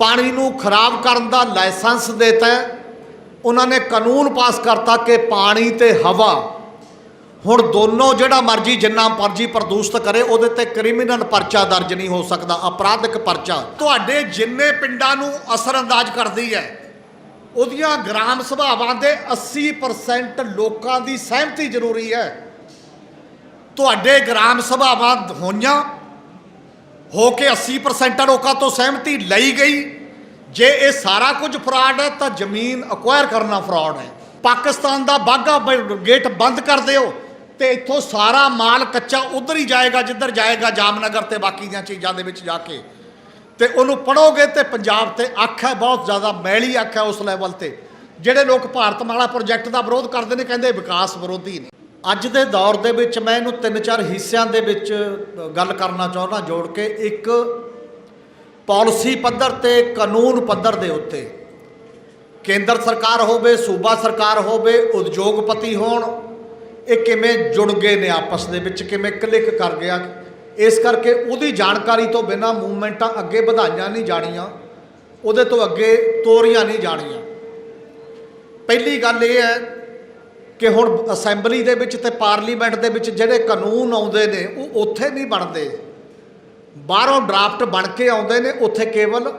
ਪਾਣੀ ਨੂੰ ਖਰਾਬ ਕਰਨ ਦਾ ਲਾਇਸੈਂਸ ਦਿੱਤਾ। ਉਹਨਾਂ ਨੇ ਕਾਨੂੰਨ ਪਾਸ ਕਰਤਾ ਕਿ ਪਾਣੀ ਤੇ ਹਵਾ। ਹੁਣ ਦੋਨੋਂ ਜਿਹੜਾ ਮਰਜ਼ੀ, ਜਿੰਨਾ ਮਰਜ਼ੀ ਪ੍ਰਦੂਸ਼ਿਤ ਕਰੇ, ਉਹਦੇ ਤੇ ਕ੍ਰਿਮੀਨਲ ਪਰਚਾ ਦਰਜ ਨਹੀਂ ਹੋ ਸਕਦਾ, ਅਪਰਾਧਿਕ ਪਰਚਾ। ਤੁਹਾਡੇ ਜਿੰਨੇ ਪਿੰਡਾਂ ਨੂੰ ਅਸਰਅੰਦਾਜ਼ ਕਰਦੀ ਹੈ, ਉਹਦੀਆਂ ਗ੍ਰਾਮ ਸਭਾਵਾਂ ਦੇ 80% ਲੋਕਾਂ ਦੀ ਸਹਿਮਤੀ ਜ਼ਰੂਰੀ ਹੈ। ਤੁਹਾਡੇ ਗ੍ਰਾਮ ਸਭਾਵਾਂ ਹੋਈਆਂ ਹੋ ਕੇ 80% ਲੋਕਾਂ ਤੋਂ ਸਹਿਮਤੀ ਲਈ ਗਈ। ਜੇ ਇਹ ਸਾਰਾ ਕੁਝ ਫਰਾਡ ਹੈ, ਤਾਂ ਜ਼ਮੀਨ ਅਕਵਾਇਰ ਕਰਨਾ ਫਰਾਡ ਹੈ। ਪਾਕਿਸਤਾਨ ਦਾ ਬਾਗਾ ਗੇਟ ਬੰਦ ਕਰ ਦਿਓ ਤੇ ਇੱਥੋਂ ਸਾਰਾ ਮਾਲ ਕੱਚਾ ਉਧਰ ਹੀ ਜਾਏਗਾ, ਜਿੱਧਰ ਜਾਏਗਾ ਜਾਮਨਗਰ ਤੇ ਬਾਕੀ ਦੀਆਂ ਚੀਜ਼ਾਂ ਦੇ ਵਿੱਚ ਜਾ ਕੇ। ਤੇ ਉਹਨੂੰ ਪੜੋਗੇ ਤੇ ਪੰਜਾਬ ਤੇ ਅੱਖ ਹੈ, ਬਹੁਤ ਜ਼ਿਆਦਾ ਮੈਲੀ ਅੱਖ ਹੈ ਉਸ ਲੈਵਲ ਤੇ। ਜਿਹੜੇ ਲੋਕ ਭਾਰਤ ਮਾਲਾ ਪ੍ਰੋਜੈਕਟ ਦਾ ਵਿਰੋਧ ਕਰਦੇ ਨੇ, ਕਹਿੰਦੇ ਵਿਕਾਸ ਵਿਰੋਧੀ ਨੇ। ਅੱਜ ਦੇ ਦੌਰ ਦੇ ਵਿੱਚ ਮੈਂ ਇਹਨੂੰ ਤਿੰਨ ਚਾਰ ਹਿੱਸਿਆਂ ਦੇ ਵਿੱਚ ਗੱਲ ਕਰਨਾ ਚਾਹੁੰਦਾ, ਜੋੜ ਕੇ ਇੱਕ ਪਾਲਿਸੀ ਪੱਧਰ ਤੇ ਕਾਨੂੰਨ ਪੱਧਰ ਦੇ ਉੱਤੇ। ਕੇਂਦਰ ਸਰਕਾਰ ਹੋਵੇ, ਸੂਬਾ ਸਰਕਾਰ ਹੋਵੇ, ਉਦਯੋਗਪਤੀ ਹੋਣ, ਇਹ ਕਿਵੇਂ ਜੁੜ ਗਏ ਨੇ ਆਪਸ ਦੇ ਵਿੱਚ, ਕਿਵੇਂ ਕਲਿੱਕ ਕਰ ਗਿਆ। ਇਸ ਕਰਕੇ ਉਹਦੀ ਜਾਣਕਾਰੀ ਤੋਂ ਬਿਨਾ ਮੂਵਮੈਂਟਾਂ ਅੱਗੇ ਵਧਾਈਆਂ ਨਹੀਂ ਜਾਣੀਆਂ, ਉਹਦੇ ਤੋਂ ਅੱਗੇ ਤੋਰੀਆਂ ਨਹੀਂ ਜਾਣੀਆਂ। ਪਹਿਲੀ ਗੱਲ ਇਹ ਹੈ ਕਿ ਹੁਣ ਅਸੈਂਬਲੀ ਦੇ ਵਿੱਚ ਤੇ ਪਾਰਲੀਮੈਂਟ ਦੇ ਵਿੱਚ ਜਿਹੜੇ ਕਾਨੂੰਨ ਆਉਂਦੇ ਨੇ, ਉਹ ਉੱਥੇ ਨਹੀਂ ਬਣਦੇ। ਬਾਹਰੋਂ ਡਰਾਫਟ ਬਣ ਕੇ ਆਉਂਦੇ ਨੇ, ਉੱਥੇ ਕੇਵਲ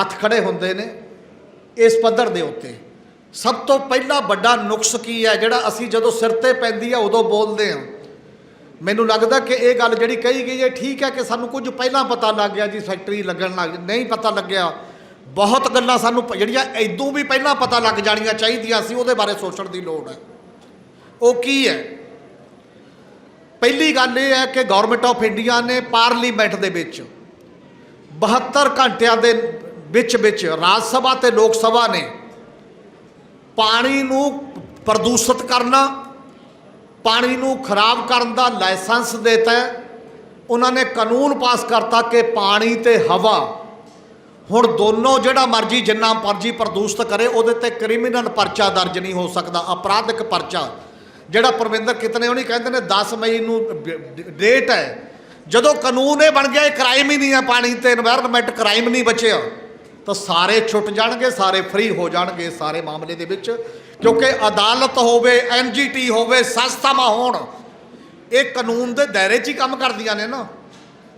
ਹੱਥ ਖੜੇ ਹੁੰਦੇ ਨੇ, ਇਸ ਪੱਧਰ ਦੇ ਉੱਤੇ। ਸਭ ਤੋਂ ਪਹਿਲਾ ਵੱਡਾ ਨੁਕਸ ਕੀ ਹੈ, ਜਿਹੜਾ ਅਸੀਂ ਜਦੋਂ ਸਿਰ ਤੇ ਪੈਂਦੀ ਆ, ਉਦੋਂ ਬੋਲਦੇ ਹਾਂ। ਮੈਨੂੰ ਲੱਗਦਾ ਕਿ ਇਹ ਗੱਲ ਜਿਹੜੀ ਕਹੀ ਗਈ ਹੈ, ਠੀਕ ਹੈ ਕਿ ਸਾਨੂੰ ਕੁਝ ਪਹਿਲਾਂ ਪਤਾ ਲੱਗ ਗਿਆ ਜੀ, ਫੈਕਟਰੀ ਲੱਗਣ ਲੱਗ, ਨਹੀਂ ਪਤਾ ਲੱਗਿਆ। ਬਹੁਤ ਗੱਲਾਂ ਸਾਨੂੰ ਜਿਹੜੀਆਂ ਐਦੋਂ ਵੀ ਪਹਿਲਾਂ ਪਤਾ ਲੱਗ ਜਾਣੀਆਂ ਚਾਹੀਦੀਆਂ ਸੀ, ਉਹਦੇ ਬਾਰੇ ਸੋਚਣ ਦੀ ਲੋੜ ਹੈ। ਉਹ ਕੀ ਹੈ? ਪਹਿਲੀ ਗੱਲ ਇਹ ਹੈ ਕਿ ਗਵਰਨਮੈਂਟ ਆਫ ਇੰਡੀਆ ਨੇ ਪਾਰਲੀਮੈਂਟ ਦੇ ਵਿੱਚ 72 ਘੰਟਿਆਂ ਦੇ ਵਿੱਚ ਵਿੱਚ ਰਾਜ ਸਭਾ ਤੇ ਲੋਕ ਸਭਾ ਨੇ ਪਾਣੀ ਨੂੰ ਪ੍ਰਦੂਸ਼ਿਤ ਕਰਨਾ, ਪਾਣੀ ਨੂੰ ਖਰਾਬ ਕਰਨ ਦਾ ਲਾਇਸੈਂਸ ਦਿੱਤਾ। ਉਹਨਾਂ ਨੇ ਕਾਨੂੰਨ ਪਾਸ ਕਰਤਾ ਕਿ ਪਾਣੀ ਤੇ ਹਵਾ, ਹੁਣ ਦੋਨੋਂ ਜਿਹੜਾ ਮਰਜ਼ੀ ਜਿੰਨਾ ਮਰਜ਼ੀ ਪ੍ਰਦੂਸ਼ਿਤ ਕਰੇ, ਉਹਦੇ ਤੇ ਕ੍ਰਿਮੀਨਲ ਪਰਚਾ ਦਰਜ ਨਹੀਂ ਹੋ ਸਕਦਾ, ਅਪਰਾਧਿਕ ਪਰਚਾ। ਜਿਹੜਾ ਪਰਮਿੰਦਰ ਕਿਤਨੇ ਉਹ ਨਹੀਂ ਕਹਿੰਦੇ ਨੇ 10 ਮਈ ਨੂੰ ਡੇਟ ਹੈ। ਜਦੋਂ ਕਾਨੂੰਨ ਇਹ ਬਣ ਗਿਆ, ਇਹ ਕ੍ਰਾਈਮ ਹੀ ਨਹੀਂ ਹੈ ਪਾਣੀ ਤੇ এনवायरमेंट ਕ੍ਰਾਈਮ ਨਹੀਂ ਬਚਿਆ। ਤਾਂ ਸਾਰੇ ਛੁੱਟ ਜਾਣਗੇ, ਸਾਰੇ ਫ੍ਰੀ ਹੋ ਜਾਣਗੇ ਸਾਰੇ ਮਾਮਲੇ ਦੇ ਵਿੱਚ। ਕਿਉਂਕਿ ਅਦਾਲਤ ਹੋਵੇ ਐਨਜੀਟੀ ਹੋਵੇ, ਸੰਸਥਾਵਾਂ ਹੋਣ, ਇਹ ਕਾਨੂੰਨ ਦੇ ਦਾਇਰੇ 'ਚ ਹੀ ਕੰਮ ਕਰਦੀਆਂ ਨੇ ਨਾ।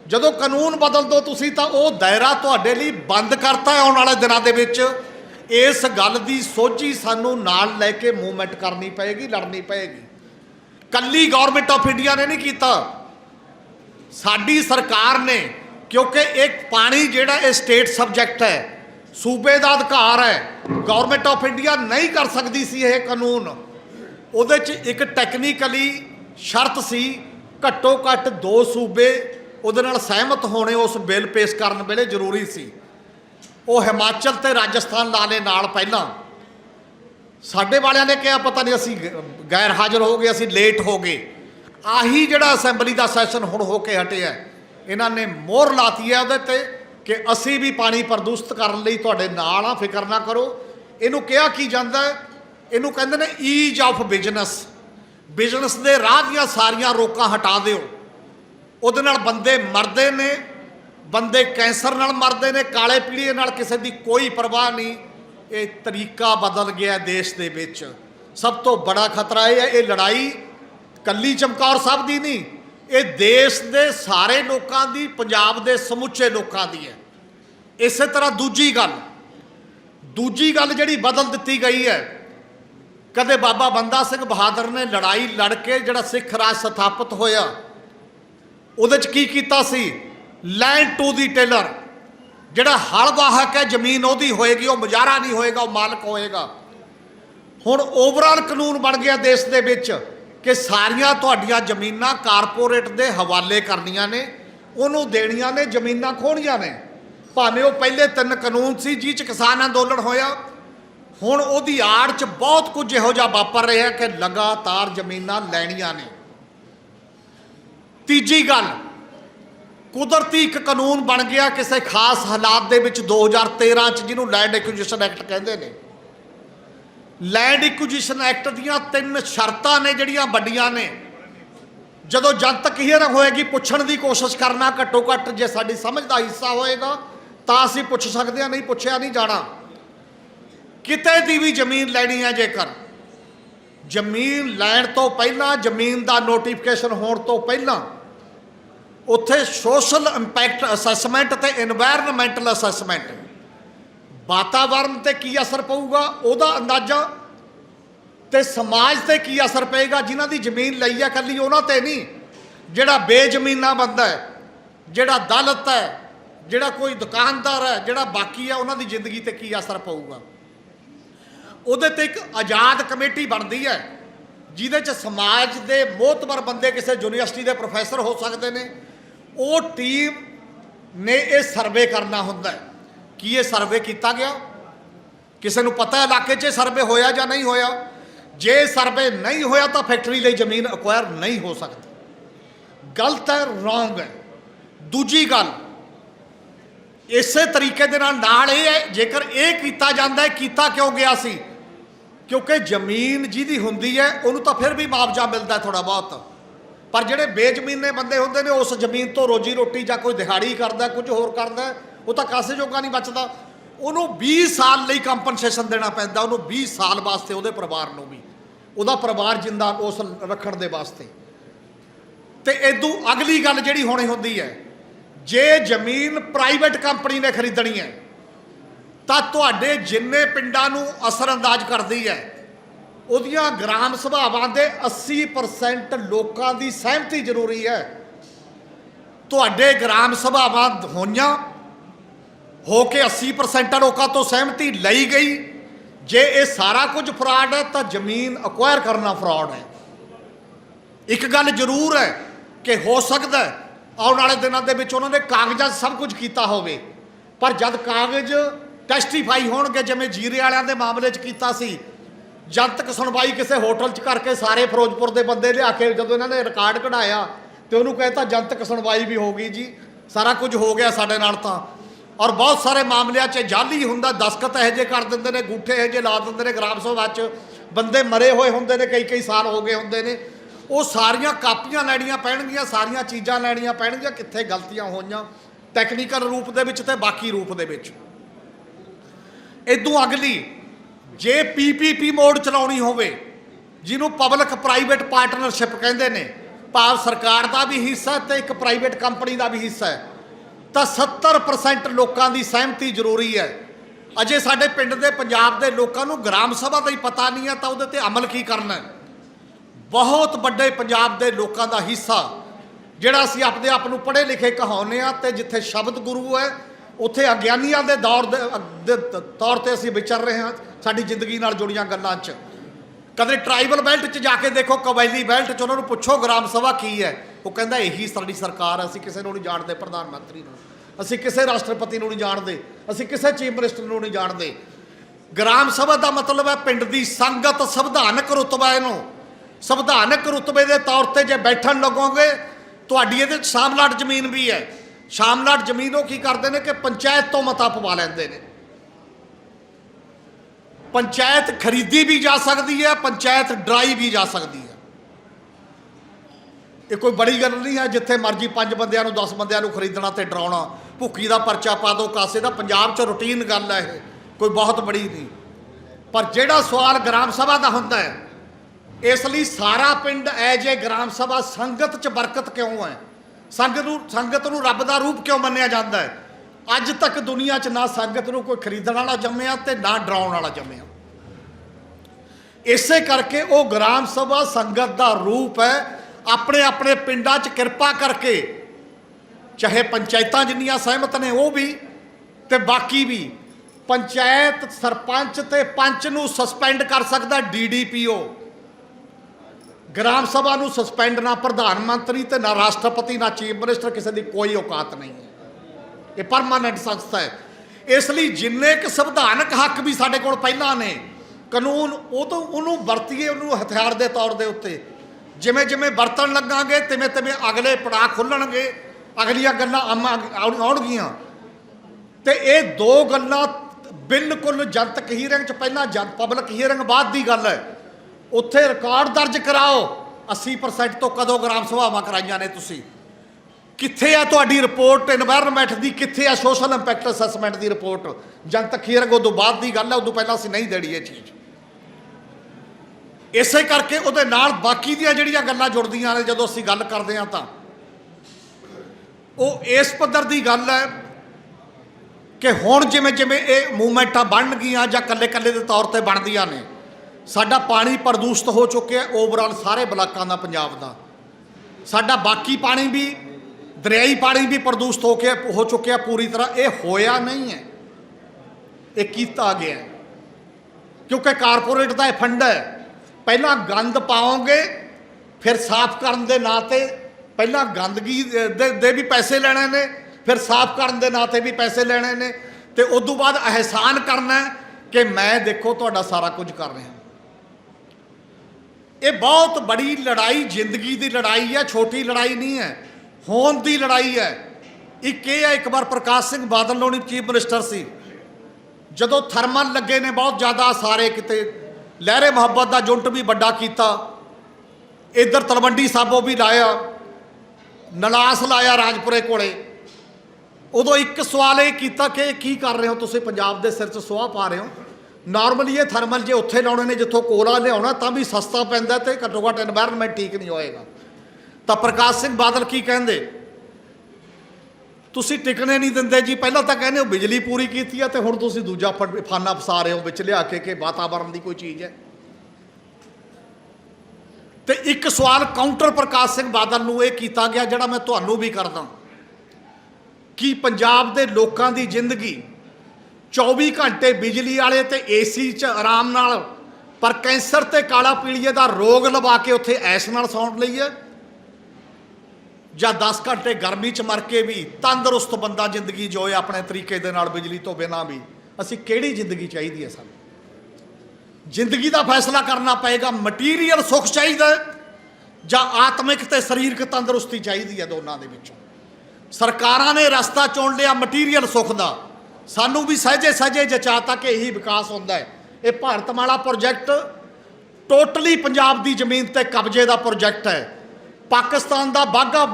ਜਦੋਂ ਕਾਨੂੰਨ ਬਦਲ ਦੋ ਤੁਸੀਂ ਤਾਂ ਉਹ ਦਾਇਰਾ ਤੁਹਾਡੇ ਲਈ ਬੰਦ ਕਰਤਾ ਆਉਣ ਵਾਲੇ ਦਿਨਾਂ ਦੇ ਵਿੱਚ। ਇਸ ਗੱਲ ਦੀ ਸੋਝੀ ਸਾਨੂੰ ਨਾਲ ਲੈ ਕੇ ਮੂਵਮੈਂਟ ਕਰਨੀ ਪਏਗੀ, ਲੜਨੀ ਪਏਗੀ। ਕੱਲੀ ਗਵਰਨਮੈਂਟ ਆਫ ਇੰਡੀਆ ਨੇ ਨਹੀਂ ਕੀਤਾ। ਸਾਡੀ ਸਰਕਾਰ ਨੇ, ਕਿਉਂਕਿ ਇਹ ਪਾਣੀ ਜਿਹੜਾ ਇਹ ਸਟੇਟ ਸਬਜੈਕਟ ਹੈ, ਸੂਬੇ ਦਾ ਅਧਿਕਾਰ ਹੈ ਗਵਰਨਮੈਂਟ ਆਫ ਇੰਡੀਆ ਨਹੀਂ ਕਰ ਸਕਦੀ ਸੀ ਇਹ ਕਾਨੂੰਨ। ਉਹਦੇ 'ਚ ਇੱਕ ਟੈਕਨੀਕਲੀ ਸ਼ਰਤ ਸੀ, ਘੱਟੋ ਘੱਟ ਦੋ ਸੂਬੇ ਉਹਦੇ ਨਾਲ ਸਹਿਮਤ ਹੋਣੇ ਉਸ ਬਿੱਲ ਪੇਸ਼ ਕਰਨ ਵੇਲੇ ਜ਼ਰੂਰੀ ਸੀ। ਉਹ ਹਿਮਾਚਲ ਤੇ ਰਾਜਸਥਾਨ ਲਾਲੇ ਨਾਲ ਪਹਿਲਾਂ। ਸਾਡੇ ਵਾਲਿਆਂ ਨੇ ਕਿਹਾ, ਪਤਾ ਨਹੀਂ ਅਸੀਂ ਗੈਰ ਹਾਜ਼ਰ ਹੋ ਗਏ, ਅਸੀਂ ਲੇਟ ਹੋ ਗਏ। ਆਹੀ ਜਿਹੜਾ ਅਸੈਂਬਲੀ ਦਾ ਸੈਸ਼ਨ ਹੁਣ ਹੋ ਕੇ ਹਟਿਆ ਇਹਨਾਂ ਨੇ ਮੋਹਰ ਲਾਤੀ ਹੈ ਉਹਦੇ ਤੇ ਕਿ ਅਸੀਂ ਵੀ ਪਾਣੀ ਪ੍ਰਦੂਸ਼ਿਤ ਕਰਨ ਲਈ ਤੁਹਾਡੇ ਨਾਲ ਆ ਫਿਕਰ ਨਾ ਕਰੋ। ਇਹਨੂੰ ਕਿਹਾ ਕੀ ਜਾਂਦਾ ਇਹਨੂੰ ਕਹਿੰਦੇ ਨੇ ਈਜ਼ ਆਫ ਬਿਜ਼ਨਸ ਬਿਜ਼ਨਸ ਦੇ ਰਾਹ ਦੀਆਂ ਸਾਰੀਆਂ ਰੋਕਾਂ ਹਟਾ ਦਿਓ। ਉਹਦੇ ਨਾਲ ਬੰਦੇ ਮਰਦੇ ਨੇ ਬੰਦੇ ਕੈਂਸਰ ਨਾਲ ਮਰਦੇ ਨੇ, ਕਾਲੇ ਪੀਲੀਏ ਨਾਲ ਕਿਸੇ ਦੀ ਕੋਈ ਪਰਵਾਹ ਨਹੀਂ। ਇਹ ਤਰੀਕਾ ਬਦਲ ਗਿਆ ਦੇਸ਼ ਦੇ ਵਿੱਚ। ਸਭ ਤੋਂ ਬੜਾ ਖਤਰਾ ਇਹ ਹੈ, ਇਹ ਲੜਾਈ ਕੱਲੀ ਚਮਕੌਰ ਸਾਹਿਬ ਦੀ ਨਹੀਂ, ਇਹ ਦੇਸ਼ ਦੇ ਸਾਰੇ ਲੋਕਾਂ ਦੀ, ਪੰਜਾਬ ਦੇ ਸਮੁੱਚੇ ਲੋਕਾਂ ਦੀ ਹੈ। ਇਸੇ ਤਰ੍ਹਾਂ ਦੂਜੀ ਗੱਲ ਦੂਜੀ ਗੱਲ ਜਿਹੜੀ ਬਦਲ ਦਿੱਤੀ ਗਈ ਹੈ, ਕਦੇ ਬਾਬਾ ਬੰਦਾ ਸਿੰਘ ਬਹਾਦਰ ਨੇ ਲੜਾਈ ਲੜ ਕੇ ਜਿਹੜਾ ਸਿੱਖ ਰਾਜ ਸਥਾਪਿਤ ਹੋਇਆ, ਉਹਦੇ ਚ ਕੀ ਕੀਤਾ ਸੀ? Land to the tiller. ਜਿਹੜਾ ਹਲ ਵਾਹਕ ਹੈ, ਜ਼ਮੀਨ ਉਹਦੀ ਹੋਏਗੀ, ਉਹ ਮੁਜਾਰਾ ਨਹੀਂ ਹੋਏਗਾ, ਉਹ ਮਾਲਕ ਹੋਏਗਾ। ਹੁਣ ਓਵਰਆਲ ਕਾਨੂੰਨ ਬਣ ਗਿਆ ਦੇਸ਼ ਦੇ ਵਿੱਚ ਕਿ ਸਾਰੀਆਂ ਤੁਹਾਡੀਆਂ ਜ਼ਮੀਨਾਂ ਕਾਰਪੋਰੇਟ ਦੇ ਹਵਾਲੇ ਕਰਨੀਆਂ ਨੇ, ਉਹਨੂੰ ਦੇਣੀਆਂ ਨੇ, ਜ਼ਮੀਨਾਂ ਖੋਣੀਆਂ ਨੇ। ਭਾਵੇਂ ਉਹ ਪਹਿਲੇ ਤਿੰਨ ਕਾਨੂੰਨ ਸੀ, ਜਿਹ ਚ ਕਿਸਾਨ ਅੰਦੋਲਨ ਹੋਇਆ, ਹੁਣ ਉਹਦੀ ਆੜ ਚ ਬਹੁਤ ਕੁਝ ਇਹੋ ਜਿਹਾ ਵਾਪਰ ਰਿਹਾ ਕਿ ਲਗਾਤਾਰ ਜ਼ਮੀਨਾਂ ਲੈਣੀਆਂ ਨੇ। ਤੀਜੀ ਗੱਲ ਕੁਦਰਤੀ ਇੱਕ ਕਾਨੂੰਨ ਬਣ ਗਿਆ ਕਿਸੇ ਖਾਸ ਹਾਲਾਤ ਦੇ ਵਿੱਚ 2013 ਚ, ਜਿਹਨੂੰ ਲੈਂਡ ਐਕੁਜੀਸ਼ਨ ਐਕਟ ਕਹਿੰਦੇ ਨੇ। ਲੈਂਡ ਐਕੁਜੀਸ਼ਨ ਐਕਟ ਦੀਆਂ ਤਿੰਨ ਸ਼ਰਤਾਂ ਨੇ ਜਿਹੜੀਆਂ ਵੱਡੀਆਂ ਨੇ। ਜਦੋਂ ਜਨਤਕ ਨਾ ਹੋਏਗੀ, ਪੁੱਛਣ ਦੀ ਕੋਸ਼ਿਸ਼ ਕਰਨਾ ਘੱਟੋ ਘੱਟ ਜੇ ਸਾਡੀ ਸਮਝ ਦਾ ਹਿੱਸਾ ਹੋਏਗਾ, ਤਾਂ ਅਸੀਂ ਪੁੱਛ ਸਕਦੇ ਹਾਂ, ਨਹੀਂ ਪੁੱਛਿਆ ਨਹੀਂ ਜਾਣਾ। ਕਿਤੇ ਦੀ ਵੀ ਜ਼ਮੀਨ ਲੈਣੀ ਹੈ ਜੇਕਰ, ਜ਼ਮੀਨ ਲੈਣ ਤੋਂ ਪਹਿਲਾਂ, ਜ਼ਮੀਨ ਦਾ ਨੋਟੀਫਿਕੇਸ਼ਨ ਹੋਣ ਤੋਂ ਪਹਿਲਾਂ ਉੱਥੇ ਸੋਸ਼ਲ ਇੰਪੈਕਟ ਅਸੈਸਮੈਂਟ ਤੇ এনवायरमेंटਲ ਅਸੈਸਮੈਂਟ ਵਾਤਾਵਰਣ ਤੇ ਕੀ ਅਸਰ ਪਊਗਾ, ਉਹਦਾ ਅੰਦਾਜ਼ਾ ਤੇ ਸਮਾਜ ਤੇ ਕੀ ਅਸਰ ਪਏਗਾ, ਜਿਨ੍ਹਾਂ ਦੀ ਜ਼ਮੀਨ ਲਈ ਆ ਕੱਲੀ ਉਹਨਾਂ ਤੇ ਨਹੀਂ। ਜਿਹੜਾ ਬੇਜ਼ਮੀਨਾ ਬੰਦਾ ਹੈ, ਜਿਹੜਾ ਦਲਤ ਹੈ, ਜਿਹੜਾ ਕੋਈ ਦੁਕਾਨਦਾਰ ਹੈ, ਜਿਹੜਾ ਬਾਕੀ ਹੈ ਉਹਨਾਂ ਦੀ ਜ਼ਿੰਦਗੀ ਤੇ ਕੀ ਅਸਰ ਪਊਗਾ। ਉਹਦੇ ਤੇ ਇੱਕ ਆਜ਼ਾਦ ਕਮੇਟੀ ਬਣਦੀ ਹੈ, ਜਿਹਦੇ 'ਚ ਸਮਾਜ ਦੇ ਮੋਹਤਬਰ ਬੰਦੇ ਕਿਸੇ ਯੂਨੀਵਰਸਿਟੀ ਦੇ ਪ੍ਰੋਫੈਸਰ ਹੋ ਸਕਦੇ ਨੇ ਉਹ ਟੀਮ ਨੇ ਇਹ ਸਰਵੇ ਕਰਨਾ ਹੁੰਦਾ ਹੈ। ਕੀ ਇਹ ਸਰਵੇ ਕੀਤਾ ਗਿਆ? ਕਿਸੇ ਨੂੰ ਪਤਾ ਹੈ ਇਲਾਕੇ 'ਚ ਸਰਵੇ ਹੋਇਆ ਜਾਂ ਨਹੀਂ ਹੋਇਆ? ਜੇ ਸਰਵੇ ਨਹੀਂ ਹੋਇਆ ਤਾਂ ਫੈਕਟਰੀ ਲਈ ਜ਼ਮੀਨ ਅਕਵਾਇਰ ਨਹੀਂ ਹੋ ਸਕਦੀ। ਗਲਤ ਹੈ ਰੋਂਗ ਹੈ। ਦੂਜੀ ਗੱਲ, ਇਸੇ ਤਰੀਕੇ ਦੇ ਨਾਲ ਨਾਲ ਇਹ ਹੈ, ਜੇਕਰ ਇਹ ਕੀਤਾ ਜਾਂਦਾ ਹੈ, ਕੀਤਾ ਕਿਉਂ ਗਿਆ ਸੀ? ਕਿਉਂਕਿ ਜ਼ਮੀਨ ਜਿਹਦੀ ਹੁੰਦੀ ਹੈ, ਉਹਨੂੰ ਤਾਂ ਫਿਰ ਵੀ ਮੁਆਵਜ਼ਾ ਮਿਲਦਾ ਥੋੜਾ ਬਹੁਤ। ਪਰ ਜਿਹੜੇ ਬੇਜ਼ਮੀਨੇ ਬੰਦੇ ਹੁੰਦੇ ਨੇ, ਉਸ ਜ਼ਮੀਨ ਤੋਂ ਰੋਜੀ ਰੋਟੀ ਜਾਂ ਕੋਈ ਦਿਹਾੜੀ ਕਰਦਾ, ਕੁਝ ਹੋਰ ਕਰਦਾ, ਉਹ ਤਾਂ ਕਾਸੇ ਜੋਗਾ ਨਹੀਂ ਬਚਦਾ। ਉਹਨੂੰ 20 ਸਾਲ ਲਈ ਕੰਪਨਸੇਸ਼ਨ ਦੇਣਾ ਪੈਂਦਾ, ਉਹਨੂੰ 20 ਸਾਲ ਵਾਸਤੇ ਉਹਦੇ ਪਰਿਵਾਰ ਨੂੰ ਵੀ। ਉਹਦਾ ਪਰਿਵਾਰ ਜਿੰਦਾ ਉਸ ਰੱਖਣ ਦੇ ਵਾਸਤੇ। ਤੇ ਇਦੋਂ ਅਗਲੀ ਗੱਲ ਜਿਹੜੀ ਹੋਣੀ ਹੁੰਦੀ ਹੈ, ਜੇ ਜ਼ਮੀਨ ਪ੍ਰਾਈਵੇਟ ਕੰਪਨੀ ਨੇ ਖਰੀਦਣੀ ਹੈ, ਤਾਂ ਤੁਹਾਡੇ ਜਿੰਨੇ ਪਿੰਡਾਂ ਨੂੰ ਅਸਰ ਅੰਦਾਜ਼ ਕਰਦੀ ਹੈ ਉਹਦੀਆਂ ਗ੍ਰਾਮ ਸਭਾਵਾਂ ਦੇ 80% ਲੋਕਾਂ ਦੀ ਸਹਿਮਤੀ ਜ਼ਰੂਰੀ ਹੈ। ਤੁਹਾਡੇ ਗ੍ਰਾਮ ਸਭਾਵਾਂ ਹੋਈਆਂ, ਹੋ ਕੇ 80% ਲੋਕਾਂ ਤੋਂ ਸਹਿਮਤੀ ਲਈ ਗਈ। ਜੇ ਇਹ ਸਾਰਾ ਕੁਝ ਫਰਾਡ ਹੈ, ਤਾਂ ਜ਼ਮੀਨ ਅਕਵਾਇਰ ਕਰਨਾ ਫਰਾਡ ਹੈ। ਇੱਕ ਗੱਲ ਜ਼ਰੂਰ ਹੈ ਕਿ ਹੋ ਸਕਦਾ ਆਉਣ ਵਾਲੇ ਦਿਨਾਂ ਦੇ ਵਿੱਚ ਉਹਨਾਂ ਨੇ ਕਾਗਜ਼ਾਂ ਸਭ ਕੁਝ ਕੀਤਾ ਹੋਵੇ। ਪਰ ਜਦ ਕਾਗਜ਼ ਟੈਸਟੀਫਾਈ ਹੋਣਗੇ, ਜਿਵੇਂ ਜੀਰੇ ਵਾਲਿਆਂ ਦੇ ਮਾਮਲੇ 'ਚ ਕੀਤਾ ਸੀ ਜਨਤਕ ਸੁਣਵਾਈ ਕਿਸੇ ਹੋਟਲ 'ਚ ਕਰਕੇ ਸਾਰੇ ਫਿਰੋਜ਼ਪੁਰ ਦੇ ਬੰਦੇ ਲਿਆ ਕੇ ਜਦੋਂ ਇਹਨਾਂ ਨੇ ਰਿਕਾਰਡ ਕਢਾਇਆ ਤੇ ਉਹਨੂੰ ਕਹਿਤਾ ਜਨਤਕ ਸੁਣਵਾਈ ਵੀ ਹੋ ਗਈ ਜੀ, ਸਾਰਾ ਕੁਝ ਹੋ ਗਿਆ ਸਾਡੇ ਨਾਲ ਤਾਂ। ਔਰ ਬਹੁਤ ਸਾਰੇ ਮਾਮਲਿਆਂ 'ਚ ਜਾਲੀ ਹੁੰਦਾ, ਦਸਖਤ ਇਹੋ ਜਿਹੇ ਕਰ ਦਿੰਦੇ ਨੇ, ਗੂਠੇ ਇਹੋ ਜਿਹੇ ਲਾ ਦਿੰਦੇ ਨੇ ਗ੍ਰਾਮ ਸਭਾ 'ਚ। ਬੰਦੇ ਮਰੇ ਹੋਏ ਹੁੰਦੇ ਨੇ ਕਈ ਕਈ ਸਾਲ ਹੋ ਗਏ ਹੁੰਦੇ ਨੇ। ਉਹ ਸਾਰੀਆਂ ਕਾਪੀਆਂ ਲੈਣੀਆਂ ਪੈਣਗੀਆਂ, ਸਾਰੀਆਂ ਚੀਜ਼ਾਂ ਲੈਣੀਆਂ ਪੈਣਗੀਆਂ, ਕਿੱਥੇ ਗਲਤੀਆਂ ਹੋਈਆਂ ਟੈਕਨੀਕਲ ਰੂਪ ਦੇ ਵਿੱਚ ਤੇ ਬਾਕੀ ਰੂਪ ਦੇ ਵਿੱਚ। ਇਦੋਂ ਅਗਲੀ ਜੇ ਪੀਪੀਪੀ ਮੋਡ ਚਲਾਉਣੀ ਹੋਵੇ, ਜਿਹਨੂੰ ਪਬਲਿਕ ਪ੍ਰਾਈਵੇਟ ਪਾਰਟਨਰਸ਼ਿਪ ਕਹਿੰਦੇ ਨੇ, ਭਾਵ ਸਰਕਾਰ ਦਾ ਵੀ ਹਿੱਸਾ ਤੇ ਇੱਕ ਪ੍ਰਾਈਵੇਟ ਕੰਪਨੀ ਦਾ ਵੀ ਹਿੱਸਾ ਹੈ, ਤਾਂ 70% ਲੋਕਾਂ ਦੀ ਸਹਿਮਤੀ ਜ਼ਰੂਰੀ ਹੈ। ਅਜੇ ਸਾਡੇ ਪਿੰਡ ਦੇ ਪੰਜਾਬ ਦੇ ਲੋਕਾਂ ਨੂੰ ਗ੍ਰਾਮ ਸਭਾ ਦਾ ਹੀ ਪਤਾ ਨਹੀਂ ਹੈ, ਤਾਂ ਉਹਦੇ ਤੇ ਅਮਲ ਕੀ ਕਰਨਾ ਹੈ? ਬਹੁਤ ਵੱਡੇ ਪੰਜਾਬ ਦੇ ਲੋਕਾਂ ਦਾ ਹਿੱਸਾ, ਜਿਹੜਾ ਅਸੀਂ ਆਪਣੇ ਆਪ ਨੂੰ ਪੜ੍ਹੇ ਲਿਖੇ ਕਹਾਉਂਦੇ ਆ ਤੇ ਜਿੱਥੇ ਸ਼ਬਦ ਗੁਰੂ ਹੈ ਉੱਥੇ ਅਗਿਆਨੀਆਂ ਦੇ ਦੌਰ ਦੇ ਤੌਰ ਤੇ ਅਸੀਂ ਵਿਚਰ ਰਹੇ ਹਾਂ ਸਾਡੀ ਜ਼ਿੰਦਗੀ ਨਾਲ ਜੁੜੀਆਂ ਗੱਲਾਂ 'ਚ। ਕਦੇ ਟ੍ਰਾਈਬਲ ਬੈਲਟ 'ਚ ਜਾ ਕੇ ਦੇਖੋ ਕਬੈਲੀ ਬੈਲਟ 'ਚ ਉਹਨਾਂ ਨੂੰ ਪੁੱਛੋ ਗ੍ਰਾਮ ਸਭਾ ਕੀ ਹੈ। ਉਹ ਕਹਿੰਦਾ ਇਹੀ ਸਾਡੀ ਸਰਕਾਰ ਹੈ ਅਸੀਂ ਕਿਸੇ ਨੂੰ ਨਹੀਂ ਜਾਣਦੇ, ਪ੍ਰਧਾਨ ਮੰਤਰੀ ਨੂੰ। ਅਸੀਂ ਕਿਸੇ ਰਾਸ਼ਟਰਪਤੀ ਨੂੰ ਨਹੀਂ ਜਾਣਦੇ, ਅਸੀਂ ਕਿਸੇ ਚੀਫ ਮਿਨਿਸਟਰ ਨੂੰ ਨਹੀਂ ਜਾਣਦੇ। ਗ੍ਰਾਮ ਸਭਾ ਦਾ ਮਤਲਬ ਹੈ ਪਿੰਡ ਦੀ ਸੰਗਤ ਸੰਵਿਧਾਨਕ ਰੁਤਬਾ ਇਹਨੂੰ। ਸੰਵਿਧਾਨਕ ਰੁਤਬੇ ਦੇ ਤੌਰ ਤੇ ਜੇ ਬੈਠਣ ਲੱਗੋਗੇ, ਤੁਹਾਡੀ ਇਹਦੇ 'ਚ ਜ਼ਮੀਨ ਵੀ ਹੈ। ਸ਼ਾਮਲਾਟ ਜ਼ਮੀਨ ਉਹ ਕੀ ਕਰਦੇ ਨੇ ਕਿ ਪੰਚਾਇਤ ਤੋਂ ਮਤਾ ਪਵਾ ਲੈਂਦੇ ਨੇ? ਪੰਚਾਇਤ ਖਰੀਦੀ ਵੀ ਜਾ ਸਕਦੀ ਹੈ, ਪੰਚਾਇਤ ਡਰਾਈ ਵੀ ਜਾ ਸਕਦੀ ਹੈ। ਇਹ ਕੋਈ ਬੜੀ ਗੱਲ ਨਹੀਂ ਹੈ, ਜਿੱਥੇ ਮਰਜ਼ੀ ਪੰਜ ਬੰਦਿਆਂ ਨੂੰ 10 ਬੰਦਿਆਂ ਨੂੰ ਖਰੀਦਣਾ ਤੇ ਡਰਾਉਣਾ ਭੁੱਖੀ ਦਾ ਪਰਚਾ ਪਾ ਦੋ, ਕਾਸੇ ਦਾ। ਪੰਜਾਬ 'ਚ ਰੁਟੀਨ ਗੱਲ ਹੈ ਇਹ, ਕੋਈ ਬਹੁਤ ਬੜੀ ਨਹੀਂ। ਪਰ ਜਿਹੜਾ ਸਵਾਲ ਗ੍ਰਾਮ ਸਭਾ ਦਾ ਹੁੰਦਾ ਹੈ, ਇਸ ਲਈ ਸਾਰਾ ਪਿੰਡ ਐ ਜੇ ਗ੍ਰਾਮ ਸਭਾ ਸੰਗਤ 'ਚ ਬਰਕਤ ਕਿਉਂ ਹੈ? ਸੰਗਤ ਨੂੰ ਸੰਗਤ ਨੂੰ ਰੱਬ ਦਾ ਰੂਪ ਕਿਉਂ ਮੰਨਿਆ ਜਾਂਦਾ ਹੈ? ਅੱਜ ਤੱਕ ਦੁਨੀਆ 'ਚ ਨਾ ਸੰਗਤ ਨੂੰ ਕੋਈ ਖਰੀਦਣ ਵਾਲਾ ਜੰਮਿਆ ਤੇ ਨਾ ਡਰਾਉਣ ਵਾਲਾ ਜੰਮਿਆ। ਇਸੇ ਕਰਕੇ ਉਹ ਗ੍ਰਾਮ ਸਭਾ ਸੰਗਤ ਦਾ ਰੂਪ ਹੈ। ਆਪਣੇ ਆਪਣੇ ਪਿੰਡਾਂ 'ਚ ਕਿਰਪਾ ਕਰਕੇ, ਚਾਹੇ ਪੰਚਾਇਤਾਂ ਜਿੰਨੀਆਂ ਸਹਿਮਤ ਨੇ ਉਹ ਵੀ ਤੇ ਬਾਕੀ ਵੀ, ਪੰਚਾਇਤ ਸਰਪੰਚ ਤੇ ਪੰਚ ਨੂੰ ਸਸਪੈਂਡ ਕਰ ਸਕਦਾ ਡੀਡੀਪੀਓ। ਗ੍ਰਾਮ ਸਭਾ ਨੂੰ ਸਸਪੈਂਡ ਨਾ ਪ੍ਰਧਾਨ ਮੰਤਰੀ ਤੇ ਨਾ ਰਾਸ਼ਟਰਪਤੀ, ਨਾ ਚੀਫ ਮਿਨਿਸਟਰ ਕਿਸੇ ਦੀ ਕੋਈ ਔਕਾਤ ਨਹੀਂ ਹੈ। ਇਹ ਪਰਮਾਨੈਂਟ ਸੰਸਥਾ ਹੈ। ਇਸ ਲਈ ਜਿੰਨੇ ਕੁ ਸੰਵਿਧਾਨਕ ਹੱਕ ਵੀ ਸਾਡੇ ਕੋਲ ਪਹਿਲਾਂ ਨੇ, ਕਾਨੂੰਨ ਉਹ ਤੋਂ ਉਹਨੂੰ ਵਰਤੀਏ, ਉਹਨੂੰ ਹਥਿਆਰ ਦੇ ਤੌਰ ਦੇ ਉੱਤੇ। ਜਿਵੇਂ ਜਿਵੇਂ ਵਰਤਣ ਲੱਗਾਂਗੇ, ਤਿਵੇਂ ਤਿਵੇਂ ਅਗਲੇ ਪੜਾਅ ਖੁੱਲਣਗੇ, ਅਗਲੀਆਂ ਗੱਲਾਂ ਆਮ ਆਉਣਗੀਆਂ। ਤੇ ਇਹ ਦੋ ਗੱਲਾਂ ਬਿਲਕੁਲ ਜਨਤਕ ਹੀਅਰਿੰਗ ਚ ਪਹਿਲਾਂ ਜਨ ਪਬਲਿਕ ਹੀਅਰਿੰਗ ਬਾਅਦ ਦੀ ਗੱਲ ਹੈ। ਉੱਥੇ ਰਿਕਾਰਡ ਦਰਜ ਕਰਾਓ। 80% ਤੋਂ ਕਦੋਂ ਗ੍ਰਾਮ ਸਭਾਵਾਂ ਕਰਾਈਆਂ ਨੇ ਤੁਸੀਂ? ਕਿੱਥੇ ਆ ਤੁਹਾਡੀ ਰਿਪੋਰਟ এনवायरमेंट ਦੀ? ਕਿੱਥੇ ਆ ਸੋਸ਼ਲ ਇੰਪੈਕਟ ਅਸੈਸਮੈਂਟ ਦੀ ਰਿਪੋਰਟ ਜਨਤਕ ਖੀਰਗ ਤੋਂ ਬਾਅਦ ਦੀ ਗੱਲ ਹੈ ਉਦੋਂ ਪਹਿਲਾਂ ਅਸੀਂ ਨਹੀਂ ਦੇਣੀ ਇਹ ਚੀਜ਼। ਇਸੇ ਕਰਕੇ ਉਹਦੇ ਨਾਲ ਬਾਕੀ ਦੀਆਂ ਜਿਹੜੀਆਂ ਗੱਲਾਂ ਜੁੜਦੀਆਂ ਨੇ, ਜਦੋਂ ਅਸੀਂ ਗੱਲ ਕਰਦੇ ਹਾਂ ਤਾਂ। ਉਹ ਇਸ ਪੱਧਰ ਦੀ ਗੱਲ ਹੈ ਕਿ ਹੁਣ ਜਿਵੇਂ ਜਿਵੇਂ ਇਹ ਮੂਵਮੈਂਟਾਂ ਬਣਨਗੀਆਂ ਜਾਂ ਕੱਲੇ ਕੱਲੇ ਦੇ ਤੌਰ ਤੇ ਬਣਦੀਆਂ ਨੇ ਸਾਡਾ ਪਾਣੀ ਪ੍ਰਦੂਸ਼ਿਤ ਹੋ ਚੁੱਕਿਆ ਓਵਰਆਲ ਸਾਰੇ ਬਲਾਕਾਂ ਦਾ, ਪੰਜਾਬ ਦਾ। ਸਾਡਾ ਬਾਕੀ ਪਾਣੀ ਵੀ, ਦਰਿਆਈ ਪਾਣੀ ਵੀ ਪ੍ਰਦੂਸ਼ਿਤ ਹੋ ਕੇ, ਹੋ ਚੁੱਕਿਆ ਪੂਰੀ ਤਰ੍ਹਾਂ। ਇਹ ਹੋਇਆ ਨਹੀਂ ਹੈ। ਇਹ ਕੀਤਾ ਗਿਆ ਕਿਉਂਕਿ ਕਾਰਪੋਰੇਟ ਦਾ ਇਹ ਫੰਡ ਹੈ। ਪਹਿਲਾਂ ਗੰਦ ਪਾਓਗੇ, ਫਿਰ ਸਾਫ਼ ਕਰਨ ਦੇ ਨਾਂ ਤੇ, ਪਹਿਲਾਂ ਗੰਦਗੀ ਦੇ- ਵੀ ਪੈਸੇ ਲੈਣੇ ਨੇ, ਫਿਰ ਸਾਫ਼ ਕਰਨ ਦੇ ਨਾਂ ਤੇ ਵੀ ਪੈਸੇ ਲੈਣੇ ਨੇ, ਤੇ ਉਸ ਤੋਂ ਬਾਅਦ ਅਹਿਸਾਨ ਕਰਨਾ ਕਿ ਮੈਂ ਦੇਖੋ ਤੁਹਾਡਾ ਸਾਰਾ ਕੁਝ ਕਰ ਰਿਹਾ। ਇਹ ਬਹੁਤ ਬੜੀ ਲੜਾਈ, ਜ਼ਿੰਦਗੀ ਦੀ ਲੜਾਈ ਹੈ, ਛੋਟੀ ਲੜਾਈ ਨਹੀਂ ਹੈ ਹੋਂਦ ਦੀ ਲੜਾਈ ਹੈ। ਇੱਕ ਇਹ ਹੈ, ਇੱਕ ਵਾਰ ਪ੍ਰਕਾਸ਼ ਸਿੰਘ ਬਾਦਲ ਲੋਣੀ ਚੀਫ ਮਿਨਿਸਟਰ ਸੀ। ਜਦੋਂ ਥਰਮਲ ਲੱਗੇ ਨੇ, ਬਹੁਤ ਜ਼ਿਆਦਾ ਸਾਰੇ ਕਿਤੇ, ਲਹਿਰੇ ਮੁਹੱਬਤ ਦਾ ਜੁੰਟ ਵੀ ਵੱਡਾ ਕੀਤਾ। ਇੱਧਰ ਤਲਵੰਡੀ ਸਾਬੋ ਵੀ ਲਾਇਆ, ਨਲਾਸ ਲਾਇਆ ਰਾਜਪੁਰੇ ਕੋਲੇ। ਉਦੋਂ ਇੱਕ ਸਵਾਲ ਇਹ ਕੀਤਾ ਕਿ ਕੀ ਕਰ ਰਹੇ ਹੋ? ਤੁਸੀਂ ਪੰਜਾਬ ਦੇ ਸਿਰ 'ਚ ਸੁਆਹ ਪਾ ਰਹੇ ਹੋ? ਨਾਰਮਲੀ ਇਹ ਥਰਮਲ ਜੇ ਉੱਥੇ ਲਾਉਣੇ ਨੇ, ਜਿੱਥੋਂ ਕੋਲਾ ਲਿਆਉਣਾ, ਤਾਂ ਵੀ ਸਸਤਾ ਪੈਂਦਾ ਤੇ ਘੱਟੋ ਘੱਟ এনवायरमेंट ਠੀਕ ਨਹੀਂ ਹੋਏਗਾ। ਤਾਂ ਪ੍ਰਕਾਸ਼ ਸਿੰਘ ਬਾਦਲ ਕੀ ਕਹਿੰਦੇ? ਤੁਸੀਂ ਟਿਕਣੇ ਨਹੀਂ ਦਿੰਦੇ ਜੀ, ਪਹਿਲਾਂ ਤਾਂ ਕਹਿੰਦੇ ਹੋ ਬਿਜਲੀ ਪੂਰੀ ਕੀਤੀ ਆ ਤੇ ਹੁਣ ਤੁਸੀਂ ਦੂਜਾ ਫਾਨਾ ਫਸਾ ਰਹੇ ਹੋ ਵਿੱਚ ਲਿਆ ਕੇ ਕਿ ਵਾਤਾਵਰਨ ਦੀ ਕੋਈ ਚੀਜ਼ ਹੈ। ਤੇ ਇੱਕ ਸਵਾਲ ਕਾਊਂਟਰ ਪ੍ਰਕਾਸ਼ ਸਿੰਘ ਬਾਦਲ ਨੂੰ ਇਹ ਕੀਤਾ ਗਿਆ, ਜਿਹੜਾ ਮੈਂ ਤੁਹਾਨੂੰ ਵੀ ਕਰਦਾ। ਕਿ ਪੰਜਾਬ ਦੇ ਲੋਕਾਂ ਦੀ ਜ਼ਿੰਦਗੀ 24 ਘੰਟੇ ਬਿਜਲੀ ਵਾਲੇ ਤੇ ਏਸੀ 'ਚ ਆਰਾਮ ਨਾਲ, ਪਰ ਕੈਂਸਰ ਤੇ ਕਾਲਾ ਪੀਲੀਏ ਦਾ ਰੋਗ ਲਵਾ ਕੇ ਉੱਥੇ ਐਸ ਨਾਲ ਸੌਣ ਲਈ ਹੈ। ਜਾਂ 10 ਘੰਟੇ ਗਰਮੀ 'ਚ ਮਰ ਕੇ ਵੀ ਤੰਦਰੁਸਤ ਬੰਦਾ ਜ਼ਿੰਦਗੀ ਜੋਏ ਆਪਣੇ ਤਰੀਕੇ ਦੇ ਨਾਲ ਬਿਜਲੀ ਤੋਂ ਬਿਨਾਂ ਵੀ, ਅਸੀਂ ਕਿਹੜੀ ਜ਼ਿੰਦਗੀ ਚਾਹੀਦੀ ਹੈ ਸਾਨੂੰ? ਜ਼ਿੰਦਗੀ ਦਾ ਫੈਸਲਾ ਕਰਨਾ ਪਏਗਾ ਮਟੀਰੀਅਲ ਸੁੱਖ ਚਾਹੀਦਾ ਜਾਂ ਆਤਮਿਕ ਤੇ ਸਰੀਰਕ ਤੰਦਰੁਸਤੀ ਚਾਹੀਦੀ ਹੈ ਦੋਨਾਂ ਦੇ ਵਿੱਚੋਂ? ਸਰਕਾਰਾਂ ਨੇ ਰਸਤਾ ਚੁਣ ਲਿਆ ਮਟੀਰੀਅਲ ਸੁੱਖ ਦਾ। ਸਾਨੂੰ ਵੀ ਸਹਜੇ ਸਹਜੇ ਜਚਾਤਾ ਕਿ ਇਹੀ ਵਿਕਾਸ ਹੁੰਦਾ ਹੈ। ਇਹ ਭਾਰਤਮਾਲਾ ਪ੍ਰੋਜੈਕਟ ਟੋਟਲੀ ਪੰਜਾਬ ਦੀ ਜ਼ਮੀਨ ਤੇ ਕਬਜ਼ੇ ਦਾ ਪ੍ਰੋਜੈਕਟ ਹੈ। ਪਾਕਿਸਤਾਨ ਦਾ ਬਾਗਾ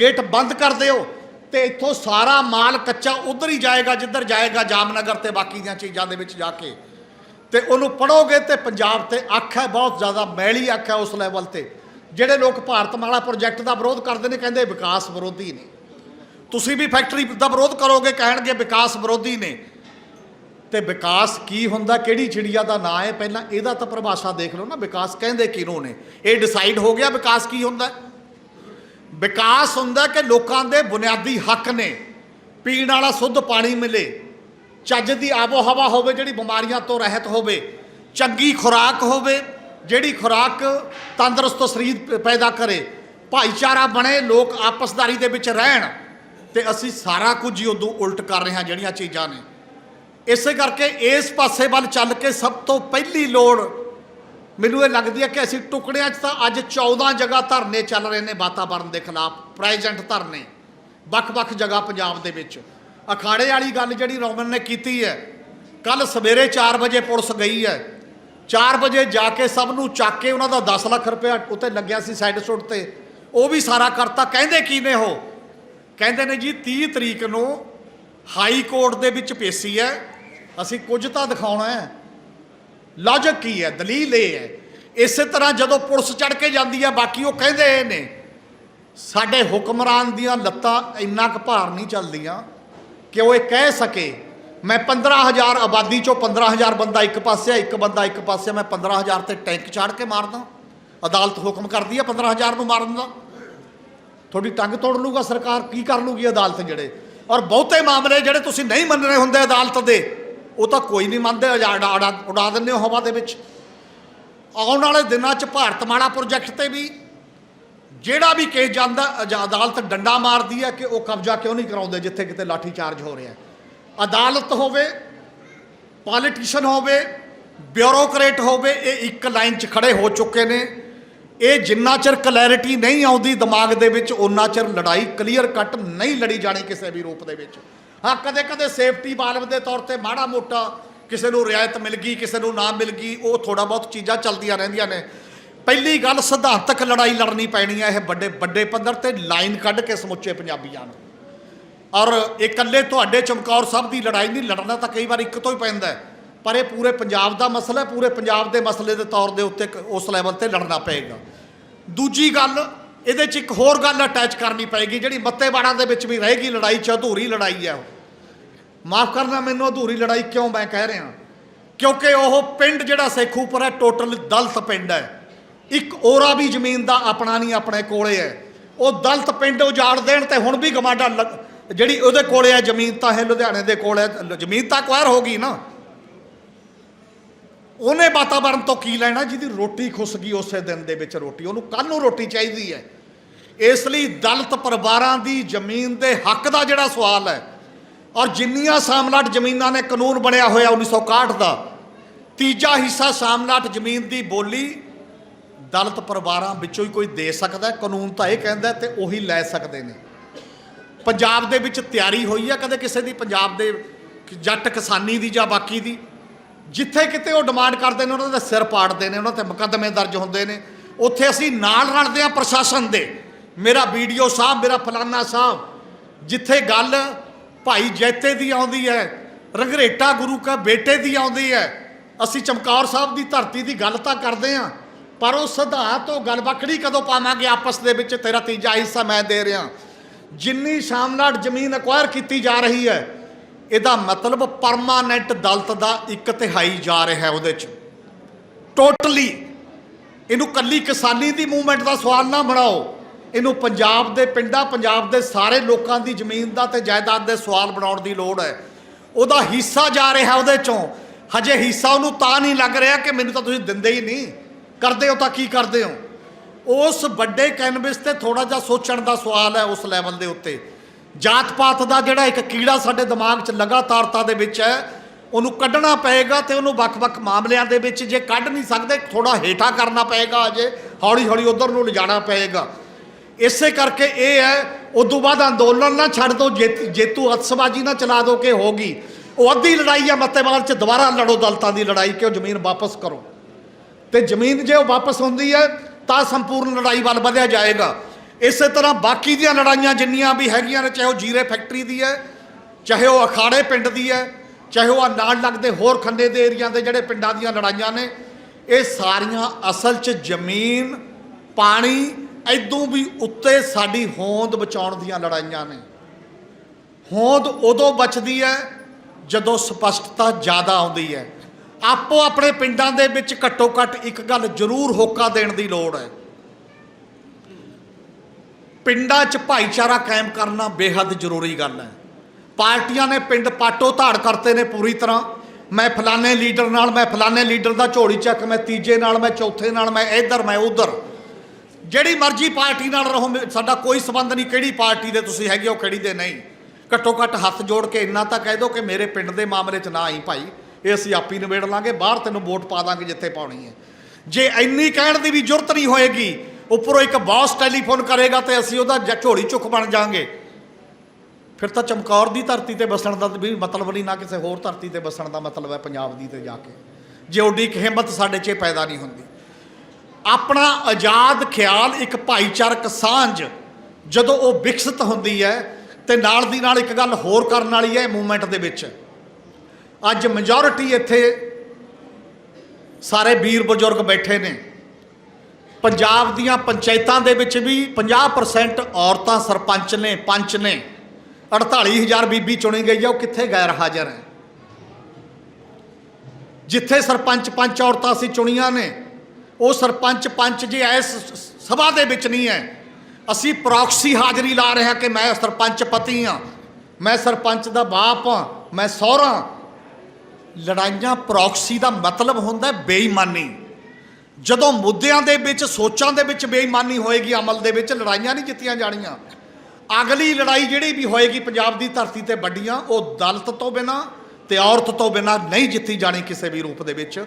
ਗੇਟ ਬੰਦ ਕਰ ਦਿਓ ਤੇ ਇੱਥੋਂ ਸਾਰਾ ਮਾਲ ਕੱਚਾ ਉਧਰ ਹੀ ਜਾਏਗਾ, ਜਿੱਧਰ ਜਾਏਗਾ ਜਾਮਨਗਰ ਤੇ ਬਾਕੀ ਦੀਆਂ ਚੀਜ਼ਾਂ ਦੇ ਵਿੱਚ ਜਾ ਕੇ। ਤੇ ਉਹਨੂੰ ਪੜੋਗੇ ਤੇ ਪੰਜਾਬ ਤੇ ਅੱਖ ਹੈ, ਬਹੁਤ ਜ਼ਿਆਦਾ ਮੈਲੀ ਅੱਖ ਹੈ ਉਸ ਲੈਵਲ ਤੇ। ਜਿਹੜੇ ਲੋਕ ਭਾਰਤਮਾਲਾ ਪ੍ਰੋਜੈਕਟ ਦਾ ਵਿਰੋਧ ਕਰਦੇ ਨੇ, ਕਹਿੰਦੇ ਵਿਕਾਸ ਵਿਰੋਧੀ ਨੇ। ਤੁਸੀਂ ਵੀ ਫੈਕਟਰੀ ਦਾ ਵਿਰੋਧ ਕਰੋਗੇ, ਕਹਿਣਗੇ ਵਿਕਾਸ ਵਿਰੋਧੀ ਨੇ। ਤੇ ਵਿਕਾਸ ਕੀ ਹੁੰਦਾ, ਕਿਹੜੀ ਚਿੜੀਆ ਦਾ ਨਾਂ ਹੈ? ਪਹਿਲਾਂ ਇਹਦਾ ਤਾਂ ਪਰਿਭਾਸ਼ਾ ਦੇਖ ਲਓ ਨਾ, ਵਿਕਾਸ ਕਹਿੰਦੇ ਕਿਹਨੂੰ ਨੇ? ਇਹ ਡਿਸਾਈਡ ਹੋ ਗਿਆ ਵਿਕਾਸ ਕੀ ਹੁੰਦਾ? ਵਿਕਾਸ ਹੁੰਦਾ ਕਿ ਲੋਕਾਂ ਦੇ ਬੁਨਿਆਦੀ ਹੱਕ ਨੇ। ਪੀਣ ਵਾਲਾ ਸ਼ੁੱਧ ਪਾਣੀ ਮਿਲੇ। ਚੱਜ ਦੀ ਆਬੋ ਹਵਾ ਹੋਵੇ ਜਿਹੜੀ ਬਿਮਾਰੀਆਂ ਤੋਂ ਰਹਿਤ ਹੋਵੇ। ਚੰਗੀ ਖੁਰਾਕ ਹੋਵੇ, ਜਿਹੜੀ ਖੁਰਾਕ ਤੰਦਰੁਸਤ ਸਰੀਰ ਪੈਦਾ ਕਰੇ। ਭਾਈਚਾਰਾ ਬਣੇ, ਲੋਕ ਆਪਸਦਾਰੀ ਦੇ ਵਿੱਚ ਰਹਿਣ। ਤੇ ਅਸੀਂ ਸਾਰਾ ਕੁਝ ਹੀ ਉਦੋਂ ਉਲਟ ਕਰ ਰਹੇ ਹਾਂ ਜਿਹੜੀਆਂ ਚੀਜ਼ਾਂ ਨੇ। ਇਸੇ ਕਰਕੇ ਇਸ ਪਾਸੇ ਵੱਲ ਚੱਲ ਕੇ ਸਭ ਤੋਂ ਪਹਿਲੀ ਲੋੜ ਮੈਨੂੰ ਇਹ ਲੱਗਦੀ ਹੈ ਕਿ ਅਸੀਂ ਟੁਕੜਿਆਂ 'ਚ ਤਾਂ ਅੱਜ 14 ਜਗ੍ਹਾ ਧਰਨੇ ਚੱਲ ਰਹੇ ਨੇ ਵਾਤਾਵਰਣ ਦੇ ਖਿਲਾਫ ਪ੍ਰੈਜ਼ੈਂਟ ਧਰਨੇ, ਵੱਖ-ਵੱਖ ਜਗ੍ਹਾ ਪੰਜਾਬ ਦੇ ਵਿੱਚ। ਅਖਾੜੇ ਵਾਲੀ ਗੱਲ ਜਿਹੜੀ ਰੋਮਨ ਨੇ ਕੀਤੀ ਹੈ ਕੱਲ ਸਵੇਰੇ 4 ਵਜੇ ਪੁਲਿਸ ਗਈ ਹੈ। 4 ਵਜੇ ਜਾ ਕੇ ਸਭ ਨੂੰ ਚੱਕ ਕੇ ਉਹਨਾਂ ਦਾ 10 ਲੱਖ ਰੁਪਇਆ ਉੱਤੇ ਲੱਗਿਆ ਸੀ ਸਾਈਡ ਸੁੱਟ ਤੇ। ਉਹ ਵੀ ਸਾਰਾ ਕਰਤਾ, ਕਹਿੰਦੇ ਕੀ ਨੇ ਉਹ ਕਹਿੰਦੇ ਨੇ ਜੀ 30 ਤਰੀਕ ਨੂੰ ਹਾਈ ਕੋਰਟ ਦੇ ਵਿੱਚ ਪੇਸ਼ੀ ਹੈ। ਅਸੀਂ ਕੁਝ ਤਾਂ ਦਿਖਾਉਣਾ ਹੈ। ਲੌਜਿਕ ਕੀ ਹੈ? ਦਲੀਲ ਇਹ ਹੈ। ਇਸੇ ਤਰ੍ਹਾਂ ਜਦੋਂ ਪੁਲਿਸ ਚੜ ਕੇ ਜਾਂਦੀ ਹੈ ਬਾਕੀ ਉਹ ਕਹਿੰਦੇ ਇਹ ਨੇ ਸਾਡੇ ਹੁਕਮਰਾਨ ਦੀਆਂ ਲੱਤਾਂ ਇੰਨਾ ਕੁ ਭਾਰ ਨਹੀਂ ਚੱਲਦੀਆਂ ਕਿ ਉਹ ਇਹ ਕਹਿ ਸਕੇ ਮੈਂ 15000 ਆਬਾਦੀ ਚੋਂ 15000 ਬੰਦਾ ਇੱਕ ਪਾਸੇ ਆ ਇੱਕ ਬੰਦਾ ਇੱਕ ਪਾਸੇ ਆ, ਮੈਂ 15000 ਤੇ ਟੈਂਕ ਚਾੜ ਕੇ ਮਾਰਦਾ। ਅਦਾਲਤ ਹੁਕਮ ਕਰਦੀ ਹੈ 15000 ਨੂੰ ਮਾਰਨ ਦਾ। ਤੁਹਾਡੀ ਟੰਗ ਤੋੜ ਲੂਗਾ ਸਰਕਾਰ, ਕੀ ਕਰ ਲੂਗੀ ਅਦਾਲਤ ਜਿਹੜੇ? ਔਰ ਬਹੁਤੇ ਮਾਮਲੇ ਜਿਹੜੇ ਤੁਸੀਂ ਨਹੀਂ ਮੰਨ ਰਹੇ ਹੁੰਦੇ ਅਦਾਲਤ ਦੇ, ਉਹ ਤਾਂ ਕੋਈ ਨਹੀਂ ਮੰਨਦੇ ਉਜਾ- ਉਡਾ ਉਡਾ- ਦਿੰਦੇ ਹੋ ਹਵਾ ਦੇ ਵਿੱਚ। ਆਉਣ ਵਾਲੇ ਦਿਨਾਂ 'ਚ ਭਾਰਤ ਭਾਰਤਮਾਲਾ ਪ੍ਰੋਜੈਕਟ ਤੇ ਵੀ ਜਿਹੜਾ ਵੀ ਕੇਸ ਜਾਂਦਾ, ਅਜ- ਅਦਾਲਤ ਡੰਡਾ ਮਾਰਦੀ ਹੈ ਕਿ ਉਹ ਕਬਜ਼ਾ ਕਿਉਂ ਨਹੀਂ ਕਰਾਉਂਦੇ ਜਿੱਥੇ ਕਿਤੇ ਲਾਠੀ ਚਾਰਜ ਹੋ ਰਿਹਾ ਅਦਾਲਤ ਹੋਵੇ ਪੋਲੀਟੀਸ਼ੀਅਨ ਹੋਵੇ ਬਿਊਰੋਕਰੇਟ ਹੋਵੇ, ਇਹ ਇੱਕ ਲਾਈਨ 'ਚ ਖੜੇ ਹੋ ਚੁੱਕੇ ਨੇ। ਇਹ ਜਿੰਨਾ ਚਿਰ ਕਲੈਰਿਟੀ ਨਹੀਂ ਆਉਂਦੀ ਦਿਮਾਗ ਦੇ ਵਿੱਚ ਉਨਾ ਚਿਰ ਲੜਾਈ ਕਲੀਅਰ ਕੱਟ ਨਹੀਂ ਲੜੀ ਜਾਣੀ ਕਿਸੇ ਵੀ ਰੂਪ ਦੇ ਵਿੱਚ। ਹਾਂ ਕਦੇ ਕਦੇ ਸੇਫਟੀ ਵਾਲਵ ਦੇ ਤੌਰ ਤੇ ਮਾੜਾ ਮੋਟਾ ਕਿਸੇ ਨੂੰ ਰਿਆਇਤ ਮਿਲ ਗਈ, ਕਿਸੇ ਨੂੰ ਨਾ ਮਿਲ ਗਈ, ਉਹ ਥੋੜਾ ਬਹੁਤ ਚੀਜ਼ਾਂ ਚੱਲਦੀਆਂ ਰਹਿੰਦੀਆਂ ਨੇ। ਪਹਿਲੀ ਗੱਲ ਸਿਧਾਂਤਕ ਲੜਾਈ ਲੜਨੀ ਪੈਣੀ ਹੈ, ਇਹ ਵੱਡੇ ਵੱਡੇ ਪੱਧਰ ਤੇ ਲਾਈਨ ਕੱਢ ਕੇ ਸਮੁੱਚੇ ਪੰਜਾਬੀਆਂ ਨੂੰ। ਔਰ ਇਕੱਲੇ ਤੁਹਾਡੇ ਚਮਕੌਰ ਸਾਹਿਬ ਦੀ ਲੜਾਈ ਨਹੀਂ, ਲੜਨਾ ਤਾਂ ਕਈ ਵਾਰ ਇੱਕ ਤੋਂ ਹੀ ਪੈਂਦਾ ਹੈ। ਪਰ ਇਹ ਪੂਰੇ ਪੰਜਾਬ ਦਾ ਮਸਲਾ ਪੂਰੇ ਪੰਜਾਬ ਦੇ ਮਸਲੇ ਦੇ ਤੌਰ ਦੇ ਉੱਤੇ ਇੱਕ ਉਸ ਲੈਵਲ ਤੇ ਲੜਨਾ ਪਏਗਾ। ਦੂਜੀ ਗੱਲ ਇਹਦੇ 'ਚ ਇੱਕ ਹੋਰ ਗੱਲ ਅਟੈਚ ਕਰਨੀ ਪਏਗੀ ਜਿਹੜੀ ਮੱਤੇਵਾੜਾਂ ਦੇ ਵਿੱਚ ਵੀ ਰਹੇਗੀ ਲੜਾਈ 'ਚ ਅਧੂਰੀ ਲੜਾਈ ਹੈ ਉਹ। ਮਾਫ ਕਰਨਾ ਮੈਨੂੰ ਅਧੂਰੀ ਲੜਾਈ ਕਿਉਂ ਮੈਂ ਕਹਿ ਰਿਹਾ? ਕਿਉਂਕਿ ਉਹ ਪਿੰਡ ਜਿਹੜਾ ਸੇਖੂਪੁਰ ਹੈ ਟੋਟਲ ਦਲਤ ਪਿੰਡ ਹੈ। ਇੱਕ ਔਰਾ ਵੀ ਜ਼ਮੀਨ ਦਾ ਆਪਣਾ ਨਹੀਂ ਆਪਣੇ ਕੋਲੇ ਹੈ। ਉਹ ਦਲਤ ਪਿੰਡ ਉਜਾੜ ਦੇਣ ਤੇ ਹੁਣ ਵੀ ਗਮਾਡਾ ਲੱਗ- ਜਿਹੜੀ ਉਹਦੇ ਕੋਲੇ ਹੈ ਜ਼ਮੀਨ ਤਾਂ ਹੈ ਲੁਧਿਆਣੇ ਦੇ ਕੋਲੇ ਹੈ, ਜ਼ਮੀਨ ਤਾਂ ਅਕਵਾਇਰ ਹੋ ਗਈ ਨਾ। ਉਹਨੇ ਵਾਤਾਵਰਣ ਤੋਂ ਕੀ ਲੈਣਾ? ਜਿਹਦੀ ਰੋਟੀ ਖੁੱਸ ਗਈ ਉਸੇ ਦਿਨ ਦੇ ਵਿੱਚ ਰੋਟੀ। ਉਹਨੂੰ ਕੱਲ ਨੂੰ ਰੋਟੀ ਚਾਹੀਦੀ ਹੈ। ਇਸ ਲਈ ਦਲਿਤ ਪਰਿਵਾਰਾਂ ਦੀ ਜ਼ਮੀਨ ਦੇ ਹੱਕ ਦਾ ਜਿਹੜਾ ਸਵਾਲ ਹੈ, ਔਰ ਜਿੰਨੀਆਂ ਸਾਮਲਾਟ ਜ਼ਮੀਨਾਂ ਨੇ ਕਾਨੂੰਨ ਬਣਿਆ ਹੋਇਆ 1961 ਦਾ, ਤੀਜਾ ਹਿੱਸਾ ਸਾਮਲਾਟ ਜ਼ਮੀਨ ਦੀ ਬੋਲੀ ਦਲਿਤ ਪਰਿਵਾਰਾਂ ਵਿੱਚੋਂ ਹੀ ਕੋਈ ਦੇ ਸਕਦਾ ਕਾਨੂੰਨ ਤਾਂ ਇਹ ਕਹਿੰਦਾ ਹੈ ਤੇ ਉਹੀ ਲੈ ਸਕਦੇ ਨੇ। ਪੰਜਾਬ ਦੇ ਵਿੱਚ ਤਿਆਰੀ ਹੋਈ ਹੈ ਕਦੇ ਕਿਸੇ ਦੀ? ਪੰਜਾਬ ਦੇ ਜੱਟ ਕਿਸਾਨੀ ਦੀ ਜਾਂ ਬਾਕੀ ਦੀ? ਜਿੱਥੇ ਕਿਤੇ ਉਹ ਡਿਮਾਂਡ ਕਰਦੇ ਨੇ, ਉਹਨਾਂ ਦੇ ਸਿਰ ਪਾੜਦੇ ਨੇ, ਉਹਨਾਂ ਤੇ ਮੁਕੱਦਮੇ ਦਰਜ ਹੁੰਦੇ ਨੇ। ਉੱਥੇ ਅਸੀਂ ਨਾਲ ਰਲਦੇ ਆ ਪ੍ਰਸ਼ਾਸਨ ਦੇ। ਮੇਰਾ ਵੀਡੀਓ ਸਾਹਿਬ, ਮੇਰਾ ਫਲਾਨਾ ਸਾਹਿਬ, ਜਿੱਥੇ ਗੱਲ ਭਾਈ ਜੈਤੇ ਦੀ ਆਉਂਦੀ ਹੈ, ਰੰਗਰੇਟਾ ਗੁਰੂ ਕਾ ਬੇਟੇ ਦੀ ਆਉਂਦੀ ਹੈ, ਅਸੀਂ ਚਮਕੌਰ ਸਾਹਿਬ ਦੀ ਧਰਤੀ ਦੀ ਗੱਲ ਤਾਂ ਕਰਦੇ ਆ ਪਰ ਉਹ ਸਿਧਾਂਤ ਤੋਂ ਗੱਲ ਵੱਖਰੀ ਕਦੋਂ ਪਾਵਾਂਗੇ ਆਪਸ ਦੇ ਵਿੱਚ? ਤੇਰਾ ਤੀਜਾ ਹਿੱਸਾ ਮੈਂ ਦੇ ਰਿਹਾ। ਜਿੰਨੀ ਸ਼ਾਮਲਾਟ ਜ਼ਮੀਨ ਅਕਵਾਇਰ ਕੀਤੀ ਜਾ ਰਹੀ ਹੈ ਇਹਦਾ ਮਤਲਬ ਪਰਮਾਨੈਂਟ ਦਲਤ ਦਾ ਇੱਕ ਤਿਹਾਈ ਜਾ ਰਿਹਾ ਹੈ ਉਹਦੇ 'ਚ। ਟੋਟਲੀ ਇਹਨੂੰ ਕੱਲੀ ਕਿਸਾਨੀ ਦੀ ਮੂਵਮੈਂਟ ਦਾ ਸਵਾਲ ਨਾ ਬਣਾਓ। ਇਹਨੂੰ ਪੰਜਾਬ ਦੇ ਪਿੰਡਾਂ, ਪੰਜਾਬ ਦੇ ਸਾਰੇ ਲੋਕਾਂ ਦੀ ਜ਼ਮੀਨ ਦਾ ਤੇ ਜਾਇਦਾਦ ਦੇ ਸਵਾਲ ਬਣਾਉਣ ਦੀ ਲੋੜ ਹੈ। ਉਹਦਾ ਹਿੱਸਾ ਜਾ ਰਿਹਾ ਉਹਦੇ ਚੋਂ। ਹਜੇ ਹਿੱਸਾ ਉਹਨੂੰ ਤਾਂ ਨਹੀਂ ਲੱਗ ਰਿਹਾ ਕਿ ਮੈਨੂੰ ਤਾਂ ਤੁਸੀਂ ਦਿੰਦੇ ਹੀ ਨਹੀਂ। ਕਰਦੇ ਹੋ ਤਾਂ ਕੀ ਕਰਦੇ ਹੋ? ਉਸ ਵੱਡੇ ਕੈਨਵਸ ਤੇ ਥੋੜਾ ਜਿਹਾ ਸੋਚਣ ਦਾ ਸਵਾਲ ਹੈ ਉਸ ਲੈਵਲ ਦੇ ਉੱਤੇ। ਜਾਤ ਪਾਤ ਦਾ ਜਿਹੜਾ ਇੱਕ ਕੀੜਾ ਸਾਡੇ ਦਿਮਾਗ 'ਚ ਲਗਾਤਾਰਤਾ ਦੇ ਵਿੱਚ ਹੈ, ਉਹਨੂੰ ਕੱਢਣਾ ਪਏਗਾ ਤੇ ਉਹਨੂੰ ਵੱਖ-ਵੱਖ ਮਾਮਲਿਆਂ ਦੇ ਵਿੱਚ ਜੇ ਕੱਢ ਨਹੀਂ ਸਕਦੇ ਥੋੜਾ ਹੇਠਾਂ ਕਰਨਾ ਪਏਗਾ ਅਜੇ, ਹੌਲੀ-ਹੌਲੀ ਉਧਰ ਨੂੰ ਲਿਜਾਣਾ ਪਏਗਾ। ਇਸੇ ਕਰਕੇ ਇਹ ਹੈ, ਉਦੋਂ ਬਾਅਦ ਅੰਦੋਲਨ ਨਾ ਛੱਡ ਦੋ ਜੇਤ- ਜੇਤੂ ਹੱਥਸਬਾਜ਼ੀ ਨਾ ਚਲਾ ਦੋ ਕਿ ਹੋਗੀ ਉਹ ਅੱਧੀ ਲੜਾਈ ਆ ਮੱਤੇਵਾਲ 'ਚ, ਦੁਬਾਰਾ ਲੜੋ ਦਲਤਾਂ ਦੀ ਲੜਾਈ ਕਿ ਉਹ ਜ਼ਮੀਨ ਵਾਪਸ ਕਰੋ। ਤੇ ਜ਼ਮੀਨ ਜੇ ਉਹ ਵਾਪਸ ਹੁੰਦੀ ਹੈ, ਤਾਂ ਸੰਪੂਰਨ ਲੜਾਈ ਵੱਲ ਵਧਿਆ ਜਾਏਗਾ। ਇਸੇ ਤਰ੍ਹਾਂ ਬਾਕੀ ਦੀਆਂ ਲੜਾਈਆਂ ਜਿੰਨੀਆਂ ਵੀ ਹੈਗੀਆਂ ਨੇ, ਚਾਹੇ ਉਹ ਜੀਰੇ ਫੈਕਟਰੀ ਦੀ ਹੈ, ਚਾਹੇ ਉਹ ਅਖਾੜੇ ਪਿੰਡ ਦੀ ਹੈ, ਚਾਹੇ ਉਹ ਨਾਲ ਲੱਗਦੇ ਹੋਰ ਖੰਡੇ ਦੇ ਏਰੀਆ ਦੇ ਜਿਹੜੇ ਪਿੰਡਾਂ ਦੀਆਂ ਲੜਾਈਆਂ ਨੇ, ਇਹ ਸਾਰੀਆਂ ਅਸਲ 'ਚ ਜ਼ਮੀਨ, ਪਾਣੀ ਐਦੋਂ ਵੀ ਉੱਤੇ ਸਾਡੀ ਹੋਂਦ ਬਚਾਉਣ ਦੀਆਂ ਲੜਾਈਆਂ ਨੇ। ਹੋਂਦ ਉਦੋਂ ਬਚਦੀ ਹੈ ਜਦੋਂ ਸਪਸ਼ਟਤਾ ਜ਼ਿਆਦਾ ਆਉਂਦੀ ਹੈ। ਆਪੋ ਆਪਣੇ ਪਿੰਡਾਂ ਦੇ ਵਿੱਚ ਘੱਟੋ ਘੱਟ ਇੱਕ ਗੱਲ ਜ਼ਰੂਰ ਹੋਕਾ ਦੇਣ ਦੀ ਲੋੜ ਹੈ। ਪਿੰਡਾਂ 'ਚ ਭਾਈਚਾਰਾ ਕਾਇਮ ਕਰਨਾ ਬੇਹੱਦ ਜ਼ਰੂਰੀ ਗੱਲ ਹੈ। ਪਾਰਟੀਆਂ ਨੇ ਪਿੰਡ ਪਾਟੋ ਧਾੜ ਕਰਤੇ ਨੇ ਪੂਰੀ ਤਰ੍ਹਾਂ। ਮੈਂ ਫਲਾਣੇ ਲੀਡਰ ਨਾਲ, ਮੈਂ ਫਲਾਣੇ ਲੀਡਰ ਦਾ ਝੋਲੀ ਚੱਕ, ਮੈਂ ਤੀਜੇ ਨਾਲ, ਮੈਂ ਚੌਥੇ ਨਾਲ, ਮੈਂ ਇੱਧਰ, ਮੈਂ ਉੱਧਰ। ਜਿਹੜੀ ਮਰਜ਼ੀ ਪਾਰਟੀ ਨਾਲ ਰਹੋ, ਮੇ- ਸਾਡਾ ਕੋਈ ਸਬੰਧ ਨਹੀਂ ਕਿਹੜੀ ਪਾਰਟੀ ਦੇ ਤੁਸੀਂ ਹੈਗੇ ਹੋ, ਕਿਹੜੀ ਦੇ ਨਹੀਂ। ਘੱਟੋ ਘੱਟ ਹੱਥ ਜੋੜ ਕੇ ਇੰਨਾ ਤਾਂ ਕਹਿ ਦਿਓ ਕਿ ਮੇਰੇ ਪਿੰਡ ਦੇ ਮਾਮਲੇ 'ਚ ਨਾ ਆਈ ਭਾਈ। ਇਹ ਅਸੀਂ ਆਪੀ ਨਿਬੇੜ ਲਾਂਗੇ, ਬਾਹਰ ਤੈਨੂੰ ਵੋਟ ਪਾ ਦਾਂਗੇ ਜਿੱਥੇ ਪਾਉਣੀ ਹੈ। ਜੇ ਇੰਨੀ ਕਹਿਣ ਦੀ ਵੀ ਜ਼ਰੂਰਤ ਨਹੀਂ ਹੋਏਗੀ ਉੱਪਰੋਂ ਇੱਕ ਬੌਸ ਟੈਲੀਫੋਨ ਕਰੇਗਾ ਤੇ ਅਸੀਂ ਉਹਦਾ ਜ- ਝੋਲੀ ਚੁੱਕ ਬਣ ਜਾਾਂਗੇ। ਫਿਰ ਤਾਂ ਚਮਕੌਰ ਦੀ ਧਰਤੀ ਤੇ ਵਸਣ ਦਾ ਵੀ ਮਤਲਬ ਨਹੀਂ, ਨਾ ਕਿਸੇ ਹੋਰ ਧਰਤੀ ਤੇ ਵਸਣ ਦਾ ਮਤਲਬ ਹੈ ਪੰਜਾਬ ਦੀ ਤੇ ਜਾ ਕੇ। ਜੇ ਓਡੀ ਹਿੰਮਤ ਸਾਡੇ 'ਚ ਪੈਦਾ ਨਹੀਂ ਹੁੰਦੀ। ਆਪਣਾ ਆਜ਼ਾਦ ਖਿਆਲ, ਇੱਕ ਭਾਈਚਾਰਕ ਸਾਂਝ ਜਦੋਂ ਉਹ ਵਿਕਸਿਤ ਹੁੰਦੀ ਹੈ ਤੇ ਨਾਲ ਦੀ ਨਾਲ ਇੱਕ ਗੱਲ ਹੋਰ ਕਰਨ ਵਾਲੀ ਹੈ ਮੂਵਮੈਂਟ ਦੇ ਵਿੱਚ। ਅੱਜ ਮੈਜੋਰਿਟੀ ਇੱਥੇ ਸਾਰੇ ਵੀਰ ਬਜ਼ੁਰਗ ਬੈਠੇ ਨੇ। ਪੰਜਾਬ ਦੀਆਂ ਪੰਚਾਇਤਾਂ ਦੇ ਵਿੱਚ ਵੀ 50% ਔਰਤਾਂ ਸਰਪੰਚ ਨੇ, ਪੰਚ ਨੇ। 48000 ਬੀਬੀ ਚੁਣੀ ਗਈ ਆ, ਉਹ ਕਿੱਥੇ ਗੈਰ ਹਾਜ਼ਰ ਹੈ? ਜਿੱਥੇ ਸਰਪੰਚ ਪੰਚ ਔਰਤਾਂ ਅਸੀਂ ਚੁਣੀਆਂ ਨੇ, ਉਹ ਸਰਪੰਚ ਪੰਚ ਜੇ ਇਸ ਸਭਾ ਦੇ ਵਿੱਚ ਨਹੀਂ ਹੈ, ਅਸੀਂ ਪ੍ਰੋਕਸੀ ਹਾਜ਼ਰੀ ਲਾ ਰਹੇ ਹਾਂ ਕਿ ਮੈਂ ਸਰਪੰਚ ਪਤੀ ਹਾਂ, ਮੈਂ ਸਰਪੰਚ ਦਾ ਬਾਪ ਹਾਂ, ਮੈਂ ਸਹੁਰਾ ਲੜਾਈਆਂ ਪ੍ਰੋਕਸੀ ਦਾ ਮਤਲਬ ਹੁੰਦਾ ਬੇਈਮਾਨੀ। ਜਦੋਂ ਮੁੱਦਿਆਂ ਦੇ ਵਿੱਚ, ਸੋਚਾਂ ਦੇ ਵਿੱਚ ਬੇਈਮਾਨੀ ਹੋਏਗੀ, ਅਮਲ ਦੇ ਵਿੱਚ ਲੜਾਈਆਂ ਨਹੀਂ ਜਿੱਤੀਆਂ ਜਾਣੀਆਂ। ਅਗਲੀ ਲੜਾਈ ਜਿਹੜੀ ਵੀ ਹੋਏਗੀ, ਪੰਜਾਬ ਦੀ ਧਰਤੀ ਤੇ ਵੱਡੀਆਂ, ਉਹ ਦਲਤ ਤੋਂ ਬਿਨਾ ਤੇ ਔਰਤ ਤੋਂ ਬਿਨਾ ਨਹੀਂ ਜਿੱਤੀ ਜਾਣੀ ਕਿਸੇ ਵੀ ਰੂਪ ਦੇ ਵਿੱਚ।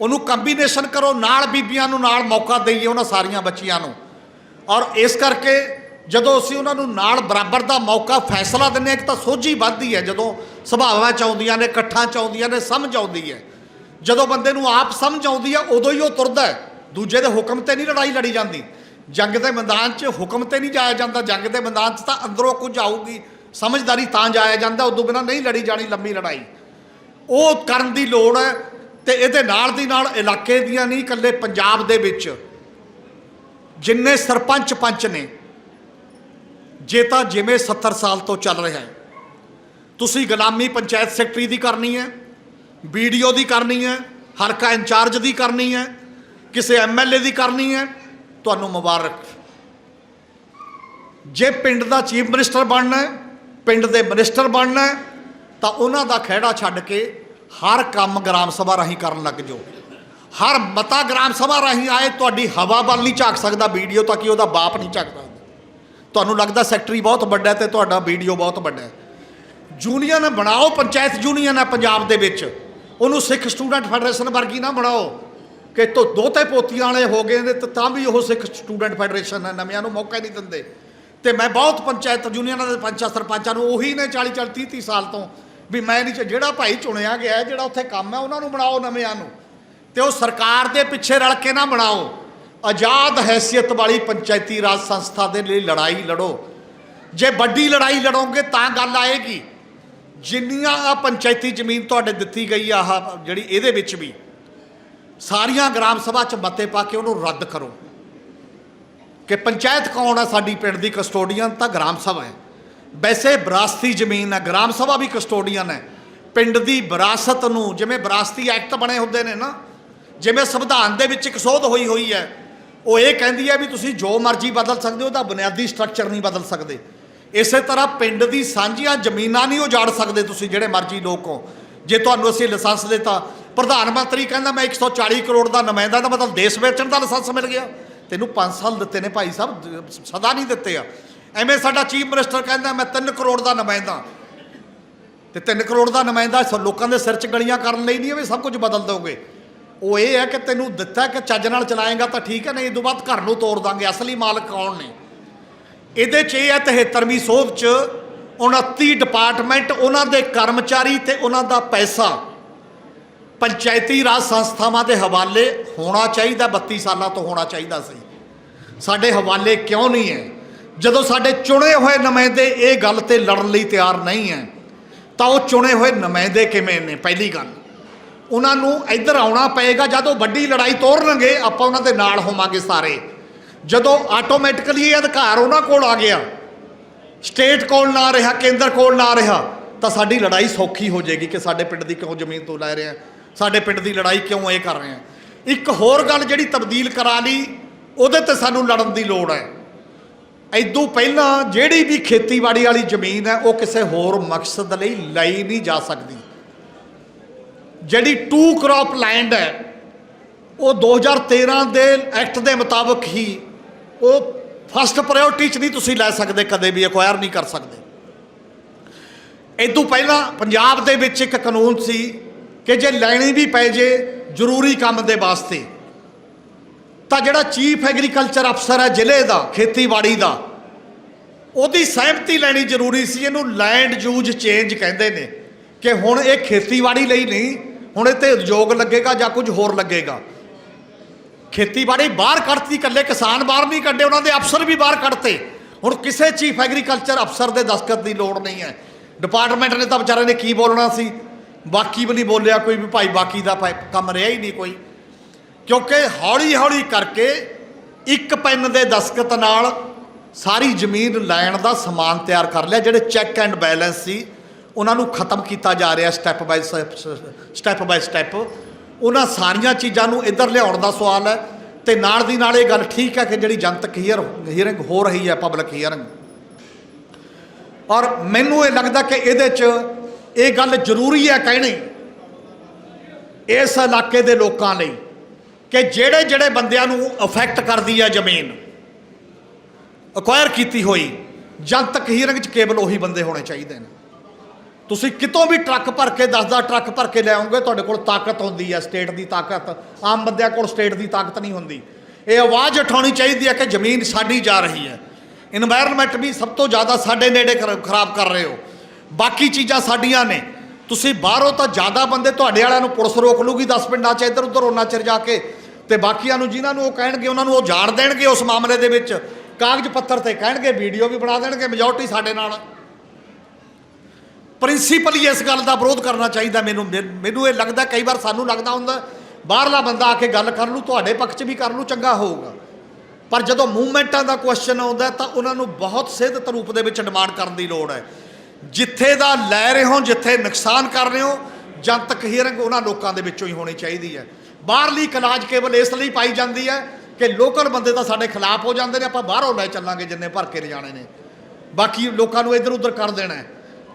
ਉਹਨੂੰ ਕੰਬੀਨੇਸ਼ਨ ਕਰੋ, ਨਾਲ ਬੀਬੀਆਂ ਨੂੰ ਨਾਲ ਮੌਕਾ ਦੇਈਏ ਉਹਨਾਂ ਸਾਰੀਆਂ ਬੱਚੀਆਂ ਨੂੰ। ਔਰ ਇਸ ਕਰਕੇ ਜਦੋਂ ਅਸੀਂ ਉਹਨਾਂ ਨੂੰ ਨਾਲ ਬਰਾਬਰ ਦਾ ਮੌਕਾ, ਫੈਸਲਾ ਦਿੰਦੇ ਹਾਂ, ਇੱਕ ਤਾਂ ਸੋਝੀ ਵੱਧਦੀ ਹੈ ਜਦੋਂ ਸੁਭਾਵਾਂ ਚ ਆਉਂਦੀਆਂ ਨੇ, ਇਕੱਠਾਂ ਚ ਆਉਂਦੀਆਂ ਨੇ, ਸਮਝ ਆਉਂਦੀ ਹੈ। ਜਦੋਂ ਬੰਦੇ ਨੂੰ ਆਪ ਸਮਝ ਆਉਂਦੀ ਹੈ ਉਦੋਂ ਹੀ ਉਹ ਤੁਰਦਾ ਹੈ। ਦੂਜੇ ਦੇ ਹੁਕਮ ਤੇ ਨਹੀਂ ਲੜਾਈ ਲੜੀ ਜਾਂਦੀ। ਜੰਗ ਦੇ ਮੈਦਾਨ 'ਚ ਹੁਕਮ ਤੇ ਨਹੀਂ ਜਾਇਆ ਜਾਂਦਾ। ਜੰਗ ਦੇ ਮੈਦਾਨ 'ਚ ਤਾਂ ਅੰਦਰੋਂ ਕੁਝ ਆਊਗੀ। ਸਮਝਦਾਰੀ ਤਾਂ ਜਾਇਆ ਜਾਂਦਾ, ਉਦੋਂ ਬਿਨਾਂ ਨਹੀਂ ਲੜੀ ਜਾਣੀ ਲੰਮੀ ਲੜਾਈ। ਉਹ ਕਰਨ ਦੀ ਲੋੜ ਹੈ ਤੇ ਇਹਦੇ ਨਾਲ ਦੀ ਨਾਲ ਇਲਾਕੇ ਦੀਆਂ ਨਹੀਂ, ਇਕੱਲੇ ਪੰਜਾਬ ਦੇ ਵਿੱਚ ਜਿੰਨੇ ਸਰਪੰਚ ਪੰਚ ਨੇ, ਜੇ ਤਾਂ ਜਿਵੇਂ 70 ਸਾਲ ਤੋਂ ਚੱਲ ਰਿਹਾ ਹੈ। ਤੁਸੀਂ ਗੁਲਾਮੀ ਪੰਚਾਇਤ ਸੈਕਟਰੀ ਦੀ ਕਰਨੀ ਹੈ। ਵੀਡੀਓ ਦੀ ਕਰਨੀ ਹੈ ਹਲਕਾ ਇੰਚਾਰਜ ਦੀ ਕਰਨੀ ਹੈ, ਕਿਸੇ ਐਮਐਲਏ ਦੀ ਕਰਨੀ ਹੈ, ਤੁਹਾਨੂੰ ਮੁਬਾਰਕ। ਜੇ ਪਿੰਡ ਦਾ ਚੀਫ ਮਿਨਿਸਟਰ ਬਣਨਾ ਹੈ, ਪਿੰਡ ਦੇ ਮਿਨਿਸਟਰ ਬਣਨਾ ਹੈ, ਤਾਂ ਉਹਨਾਂ ਦਾ ਖਹਿੜਾ ਛੱਡ ਕੇ ਹਰ ਕੰਮ ਗ੍ਰਾਮ ਸਭਾ ਰਾਹੀਂ ਕਰਨ ਲੱਗ ਜਾਓ। ਹਰ ਮਤਾ ਗ੍ਰਾਮ ਸਭਾ ਰਾਹੀਂ ਆਏ, ਤੁਹਾਡੀ ਹਵਾ ਵੱਲ ਨਹੀਂ ਝਾਕ ਸਕਦਾ ਵੀਡੀਓ, ਤਾਂ ਕਿ ਉਹਦਾ ਬਾਪ ਨਹੀਂ ਝਾਕਦਾ। ਤੁਹਾਨੂੰ ਲੱਗਦਾ ਸੈਕਟਰੀ ਬਹੁਤ ਵੱਡਾ ਹੈ ਤੇ ਤੁਹਾਡਾ ਵੀਡੀਓ ਬਹੁਤ ਵੱਡਾ ਹੈ। ਯੂਨੀਅਨ ਬਣਾਓ, ਪੰਚਾਇਤ ਯੂਨੀਅਨ ਹੈ ਪੰਜਾਬ ਦੇ ਵਿੱਚ। ਉਹਨੂੰ ਸਿੱਖ ਸਟੂਡੈਂਟ ਫੈਡਰੇਸ਼ਨ ਵਰਗੀ ਨਾ ਬਣਾਓ। ਕਿ ਤੋ ਦੋਤੇ ਪੋਤੀਆਂ ਵਾਲੇ ਹੋ ਗਏ ਨੇ, ਤੇ ਤਾਂ ਵੀ ਉਹ ਸਿੱਖ ਸਟੂਡੈਂਟ ਫੈਡਰੇਸ਼ਨ ਹੈ, ਨਵਿਆਂ ਨੂੰ ਮੌਕਾ ਨਹੀਂ ਦਿੰਦੇ। ਤੇ ਮੈਂ ਬਹੁਤ ਪੰਚਾਇਤ ਯੂਨੀਅਨਾਂ ਦੇ ਪੰਚਾਂ ਸਰਪੰਚਾਂ ਨੂੰ ਉਹੀ ਨੇ 40 40 30 30 ਸਾਲ ਤੋਂ ਵੀ ਮੈਂ ਨਹੀਂ ਜਿਹੜਾ ਭਾਈ ਚੁਣਿਆ ਗਿਆ ਜਿਹੜਾ ਉੱਥੇ ਕੰਮ ਹੈ, ਉਹਨਾਂ ਨੂੰ ਬਣਾਓ ਨਵਿਆਂ ਨੂੰ। ਤੇ ਉਹ ਸਰਕਾਰ ਦੇ ਪਿੱਛੇ ਰਲ ਕੇ ਨਾ ਬਣਾਓ। ਆਜ਼ਾਦ ਹੈਸੀਅਤ ਵਾਲੀ ਪੰਚਾਇਤੀ ਰਾਜ ਸੰਸਥਾ ਦੇ ਲਈ ਲੜਾਈ ਲੜੋ। ਜੇ ਵੱਡੀ ਲੜਾਈ ਲੜੋਗੇ ਤਾਂ ਗੱਲ ਆਏਗੀ। ਜਿੰਨੀਆਂ ਆ ਪੰਚਾਇਤੀ ਜ਼ਮੀਨ ਤੁਹਾਡੇ ਦਿੱਤੀ ਗਈ ਆ ਜਿਹੜੀ ਇਹਦੇ ਵਿੱਚ ਵੀ, ਸਾਰੀਆਂ ਗ੍ਰਾਮ ਸਭਾ ਚ ਮਤੇ ਪਾ ਕੇ ਉਹਨੂੰ ਰੱਦ ਕਰੋ। ਕਿ ਪੰਚਾਇਤ ਕੌਣ ਆ ਸਾਡੀ ਪਿੰਡ ਦੀ ਕਸਟੋਡੀਅਨ ਤਾਂ ਗ੍ਰਾਮ ਸਭਾ ਹੈ। ਵੈਸੇ ਵਿਰਾਸਤੀ ਜ਼ਮੀਨ ਹੈ ਗ੍ਰਾਮ ਸਭਾ ਵੀ ਕਸਟੋਡੀਅਨ ਹੈ। ਪਿੰਡ ਦੀ ਵਿਰਾਸਤ ਨੂੰ, ਜਿਵੇਂ ਵਿਰਾਸਤੀ ਐਕਟ ਬਣੇ ਹੁੰਦੇ ਨੇ ਨਾ, ਜਿਵੇਂ ਸੰਵਿਧਾਨ ਦੇ ਵਿੱਚ ਇੱਕ ਸੋਧ ਹੋਈ ਹੋਈ ਹੈ, ਉਹ ਇਹ ਕਹਿੰਦੀ ਹੈ ਵੀ ਤੁਸੀਂ ਜੋ ਮਰਜ਼ੀ ਬਦਲ ਸਕਦੇ ਹੋ ਤਾਂ ਬੁਨਿਆਦੀ ਸਟਰਕਚਰ ਨਹੀਂ ਬਦਲ ਸਕਦੇ। ਇਸੇ ਤਰ੍ਹਾਂ ਪਿੰਡ ਦੀ ਸਾਂਝੀਆਂ ਜ਼ਮੀਨਾਂ ਨਹੀਂ ਉਜਾੜ ਸਕਦੇ ਤੁਸੀਂ, ਜਿਹੜੇ ਮਰਜ਼ੀ ਲੋਕ ਹੋ। ਜੇ ਤੁਹਾਨੂੰ ਅਸੀਂ ਲਾਇਸੈਂਸ ਦਿੱਤਾ, ਪ੍ਰਧਾਨ ਮੰਤਰੀ ਕਹਿੰਦਾ, ਮੈਂ 140 ਕਰੋੜ ਦਾ ਨੁਮਾਇੰਦਾ ਦਾ ਮਤਲਬ ਦੇਸ਼ ਵੇਚਣ ਦਾ ਲਾਇਸੈਂਸ ਮਿਲ ਗਿਆ। ਤੈਨੂੰ 5 ਸਾਲ ਦਿੱਤੇ ਨੇ ਭਾਈ ਸਾਹਿਬ ਸਦਾ ਨਹੀਂ ਦਿੱਤੇ ਆ। ਐਵੇਂ ਸਾਡਾ ਚੀਫ ਮਿਨਿਸਟਰ ਕਹਿੰਦਾ, ਮੈਂ 3 ਕਰੋੜ ਦਾ ਨੁਮਾਇੰਦਾ। ਤੇ 3 ਕਰੋੜ ਦਾ ਨੁਮਾਇੰਦਾ ਸ- ਲੋਕਾਂ ਦੇ ਸਿਰ 'ਚ ਗਲੀਆਂ ਕਰਨ ਲਈ ਨਹੀਂ ਹੈ ਵੀ ਸਭ ਕੁਝ ਬਦਲ ਦੋਗੇ? ਉਹ ਇਹ ਹੈ ਕਿ ਤੈਨੂੰ ਦਿੱਤਾ ਕਿ ਚੱਜ ਨਾਲ ਚਲਾਏਗਾ ਤਾਂ ਠੀਕ ਹੈ, ਨਹੀਂ, ਇਹ ਤੋਂ ਬਾਅਦ ਘਰ ਨੂੰ ਤੋੜ ਦਾਂਗੇ। ਅਸਲੀ ਮਾਲਕ ਕੌਣ ਨੇ? ਇਹਦੇ 'ਚ ਇਹ ਹੈ 73ਵੀਂ ਸੋਧ 'ਚ 29 ਡਿਪਾਰਟਮੈਂਟ ਉਹਨਾਂ ਦੇ ਕਰਮਚਾਰੀ ਤੇ ਉਹਨਾਂ ਦਾ ਪੈਸਾ ਪੰਚਾਇਤੀ ਰਾਜ ਸੰਸਥਾਵਾਂ ਦੇ ਹਵਾਲੇ ਹੋਣਾ ਚਾਹੀਦਾ 32 ਸਾਲਾਂ ਤੋਂ ਹੋਣਾ ਚਾਹੀਦਾ ਸੀ। ਸਾਡੇ ਹਵਾਲੇ ਕਿਉਂ ਨਹੀਂ ਹੈ? ਜਦੋਂ ਸਾਡੇ ਚੁਣੇ ਹੋਏ ਨੁਮਾਇੰਦੇ ਇਹ ਗੱਲ ਤੇ ਲੜਨ ਲਈ ਤਿਆਰ ਨਹੀਂ ਹੈ, ਤਾਂ ਉਹ ਚੁਣੇ ਹੋਏ ਨੁਮਾਇੰਦੇ ਕਿਵੇਂ ਨੇ? ਪਹਿਲੀ ਗੱਲ, ਉਹਨਾਂ ਨੂੰ ਇੱਧਰ ਆਉਣਾ ਪਏਗਾ, ਜਦੋਂ ਵੱਡੀ ਲੜਾਈ ਤੋਰਨਗੇ ਆਪਾਂ ਉਹਨਾਂ ਦੇ ਨਾਲ ਹੋਵਾਂਗੇ ਸਾਰੇ। ਜਦੋਂ ਆਟੋਮੈਟਿਕਲੀ ਇਹ ਅਧਿਕਾਰ ਉਹਨਾਂ ਕੋਲ ਆ ਗਿਆ ਸਟੇਟ ਕੋਲ ਨਾ ਰਿਹਾ, ਕੇਂਦਰ ਕੋਲ ਨਾ ਰਿਹਾ, ਤਾਂ ਸਾਡੀ ਲੜਾਈ ਸੌਖੀ ਹੋ ਜਾਏਗੀ ਕਿ ਸਾਡੇ ਪਿੰਡ ਦੀ ਕਿਉਂ ਜ਼ਮੀਨ ਤੋਂ ਲੈ ਰਹੇ ਆ, ਸਾਡੇ ਪਿੰਡ ਦੀ ਲੜਾਈ ਕਿਉਂ ਇਹ ਕਰ ਰਹੇ ਆ। ਇੱਕ ਹੋਰ ਗੱਲ ਜਿਹੜੀ ਤਬਦੀਲ ਕਰਾ ਲਈ, ਉਹਦੇ ਤੇ ਸਾਨੂੰ ਲੜਨ ਦੀ ਲੋੜ ਹੈ। ਐਦੋਂ ਪਹਿਲਾਂ ਜਿਹੜੀ ਵੀ ਖੇਤੀਬਾੜੀ ਵਾਲੀ ਜ਼ਮੀਨ ਹੈ, ਉਹ ਕਿਸੇ ਹੋਰ ਮਕਸਦ ਲਈ ਲਈ ਨਹੀਂ ਜਾ ਸਕਦੀ। ਜਿਹੜੀ ਟੂ ਕ੍ਰੌਪ ਲੈਂਡ ਹੈ, ਉਹ 2013 ਦੇ ਐਕਟ ਦੇ ਮੁਤਾਬਕ ਹੀ ਉਹ ਫਸਟ ਪ੍ਰਾਇੋਰਟੀ 'ਚ ਨਹੀਂ ਤੁਸੀਂ ਲੈ ਸਕਦੇ, ਕਦੇ ਵੀ ਐਕਵਾਇਰ ਨਹੀਂ ਕਰ ਸਕਦੇ। ਇਦੋਂ ਪਹਿਲਾਂ ਪੰਜਾਬ ਦੇ ਵਿੱਚ ਇੱਕ ਕਾਨੂੰਨ ਸੀ ਕਿ ਜੇ ਲੈਣੀ ਵੀ ਪੈ ਜੇ ਜ਼ਰੂਰੀ ਕੰਮ ਦੇ ਵਾਸਤੇ, ਤਾਂ ਜਿਹੜਾ ਚੀਫ ਐਗਰੀਕਲਚਰ ਅਫਸਰ ਹੈ ਜ਼ਿਲ੍ਹੇ ਦਾ, ਖੇਤੀਬਾੜੀ ਦਾ, ਉਹਦੀ ਸਹਿਮਤੀ ਲੈਣੀ ਜ਼ਰੂਰੀ ਸੀ, ਇਹਨੂੰ ਲੈਂਡ ਯੂਜ਼ ਚੇਂਜ ਕਹਿੰਦੇ ਨੇ ਕਿ ਹੁਣ ਇਹ ਖੇਤੀਬਾੜੀ ਲਈ ਨਹੀਂ, ਹੁਣ ਇਹ ਤੇ ਉਦਯੋਗ ਲੱਗੇਗਾ ਜਾਂ ਕੁਝ ਹੋਰ ਲੱਗੇਗਾ। ਖੇਤੀਬਾੜੀ ਬਾਹਰ ਕੱਢਤੀ, ਇਕੱਲੇ ਕਿਸਾਨ ਬਾਹਰ ਨਹੀਂ ਕੱਢੇ, ਉਹਨਾਂ ਦੇ ਅਫਸਰ ਵੀ ਬਾਹਰ ਕੱਢਤੇ। ਹੁਣ ਕਿਸੇ ਚੀਫ ਐਗਰੀਕਲਚਰ ਅਫਸਰ ਦੇ ਦਸਤਖਤ ਦੀ ਲੋੜ ਨਹੀਂ ਹੈ। ਡਿਪਾਰਟਮੈਂਟ ਨੇ ਤਾਂ ਵਿਚਾਰੇ ਨੇ ਕੀ ਬੋਲਣਾ ਸੀ? ਬਾਕੀ ਵੀ ਨਹੀਂ ਬੋਲਿਆ ਕੋਈ ਵੀ ਭਾਈ, ਬਾਕੀ ਦਾ ਭਾਈ ਕੰਮ ਰਿਹਾ ਹੀ ਨਹੀਂ ਕੋਈ। ਕਿਉਂਕਿ ਹੌਲੀ ਹੌਲੀ ਕਰਕੇ ਇੱਕ ਪੈਨ ਦੇ ਦਸਤਖਤ ਨਾਲ ਸਾਰੀ ਜ਼ਮੀਨ ਲੈਣ ਦਾ ਸਮਾਨ ਤਿਆਰ ਕਰ ਲਿਆ, ਜਿਹੜੇ ਚੈੱਕ ਐਂਡ ਬੈਲੈਂਸ ਸੀ, ਉਹਨਾਂ ਨੂੰ ਖਤਮ ਕੀਤਾ ਜਾ ਰਿਹਾ step by step by step ਉਹਨਾਂ ਸਾਰੀਆਂ ਚੀਜ਼ਾਂ ਨੂੰ ਇੱਧਰ ਲਿਆਉਣ ਦਾ ਸਵਾਲ ਹੈ ਤੇ ਨਾਲ ਦੀ ਨਾਲ ਇਹ ਗੱਲ ਠੀਕ ਹੈ ਕਿ ਜਿਹੜੀ ਜਨਤਕ ਹੀਅਰ, ਹੀਅਰਿੰਗ ਹੋ ਰਹੀ ਹੈ ਪਬਲਿਕ ਹੀਅਰਿੰਗ। ਔਰ ਮੈਨੂੰ ਇਹ ਲੱਗਦਾ ਕਿ ਇਹਦੇ 'ਚ ਇਹ ਗੱਲ ਜ਼ਰੂਰੀ ਹੈ ਕਹਿਣੀ, ਇਸ ਇਲਾਕੇ ਦੇ ਲੋਕਾਂ ਲਈ ਕਿ ਜਿਹੜੇ ਜਿਹੜੇ ਬੰਦਿਆਂ ਨੂੰ ਅਫੈਕਟ ਕਰਦੀ ਹੈ ਜ਼ਮੀਨ ਅਕਵਾਇਰ ਕੀਤੀ ਹੋਈ, ਜਨਤਕ ਹੀਰਿੰਗ 'ਚ ਕੇਵਲ ਉਹੀ ਬੰਦੇ ਹੋਣੇ ਚਾਹੀਦੇ ਨੇ। ਤੁਸੀਂ ਕਿਤੋਂ ਵੀ ਟਰੱਕ ਭਰ ਕੇ ਦੱਸਦਾ ਟਰੱਕ ਭਰ ਕੇ ਲੈ ਆਉਂਗੇ, ਤੁਹਾਡੇ ਕੋਲ ਤਾਕਤ ਹੁੰਦੀ ਹੈ, ਸਟੇਟ ਦੀ ਤਾਕਤ। ਆਮ ਬੰਦਿਆਂ ਕੋਲ ਸਟੇਟ ਦੀ ਤਾਕਤ ਨਹੀਂ ਹੁੰਦੀ। ਇਹ ਆਵਾਜ਼ ਉਠਾਉਣੀ ਚਾਹੀਦੀ ਹੈ ਕਿ ਜ਼ਮੀਨ ਸਾਡੀ ਜਾ ਰਹੀ ਹੈ। এনवायरमेंट ਵੀ ਸਭ ਤੋਂ ਜ਼ਿਆਦਾ ਸਾਡੇ ਨੇੜੇ ਖਰਾਬ ਕਰ ਰਹੇ ਹੋ। ਬਾਕੀ ਚੀਜ਼ਾਂ ਸਾਡੀਆਂ ਨੇ। ਤੁਸੀਂ ਬਾਹਰੋਂ ਤਾਂ ਜ਼ਿਆਦਾ ਬੰਦੇ ਤੁਹਾਡੇ ਵਾਲਿਆਂ ਨੂੰ ਪੁਲਿਸ ਰੋਕ ਲੂਗੀ 10 ਪਿੰਡਾਂ 'ਚ ਇੱਧਰ ਉੱਧਰ ਉਹਨਾਂ ਚਿਰ ਜਾ ਕੇ। ਤੇ ਬਾਕੀਆਂ ਨੂੰ ਜਿਨ੍ਹਾਂ ਨੂੰ ਉਹ ਕਹਿਣਗੇ, ਉਹਨਾਂ ਨੂੰ ਉਹ ਜਾਣ ਦੇਣਗੇ ਉਸ ਮਾਮਲੇ ਦੇ ਵਿੱਚ। ਕਾਗਜ਼ ਪੱਤਰ ਤੇ ਕਹਿਣਗੇ, ਵੀਡੀਓ ਵੀ ਬਣਾ ਦੇਣਗੇ ਮੈਜੋਰਟੀ ਸਾਡੇ ਨਾਲ। ਪ੍ਰਿੰਸੀਪਲੀ ਇਸ ਗੱਲ ਦਾ ਵਿਰੋਧ ਕਰਨਾ ਚਾਹੀਦਾ ਮੈਨੂੰ। ਮੈਨ- ਮੈਨੂੰ ਇਹ ਲੱਗਦਾ ਕਈ ਵਾਰ ਸਾਨੂੰ ਲੱਗਦਾ ਹੁੰਦਾ, ਬਾਹਰਲਾ ਬੰਦਾ ਆ ਕੇ ਗੱਲ ਕਰ ਲੂ, ਤੁਹਾਡੇ ਪੱਖ 'ਚ ਵੀ ਕਰ ਲੂ, ਚੰਗਾ ਹੋਊਗਾ। ਪਰ ਜਦੋਂ ਮੂਵਮੈਂਟਾਂ ਦਾ ਕੁਐਸਚਨ ਆਉਂਦਾ, ਤਾਂ ਉਹਨਾਂ ਨੂੰ ਬਹੁਤ ਸਿੱਧਤ ਰੂਪ ਦੇ ਵਿੱਚ ਡਿਮਾਂਡ ਕਰਨ ਦੀ ਲੋੜ ਹੈ। ਜਿੱਥੇ ਦਾ ਲੈ ਰਹੇ ਹੋ, ਜਿੱਥੇ ਨੁਕਸਾਨ ਕਰ ਰਹੇ ਹੋ, ਜਨਤਕ ਹੀਅਰਿੰਗ ਉਹਨਾਂ ਲੋਕਾਂ ਦੇ ਵਿੱਚੋਂ ਹੀ ਹੋਣੀ ਚਾਹੀਦੀ ਹੈ। ਬਾਹਰਲੀ ਕਲਾਜ ਕੇਵਲ ਇਸ ਲਈ ਪਾਈ ਜਾਂਦੀ ਹੈ ਕਿ ਲੋਕਲ ਬੰਦੇ ਤਾਂ ਸਾਡੇ ਖਿਲਾਫ ਹੋ ਜਾਂਦੇ ਨੇ, ਆਪਾਂ ਬਾਹਰੋਂ ਲੈ ਚੱਲਾਂਗੇ ਜਿੰਨੇ ਭਰ ਕੇ ਲਿਜਾਣੇ ਨੇ। ਬਾਕੀ ਲੋਕਾਂ ਨੂੰ ਇੱਧਰ ਉੱਧਰ ਕਰ ਦੇਣਾ ਹੈ।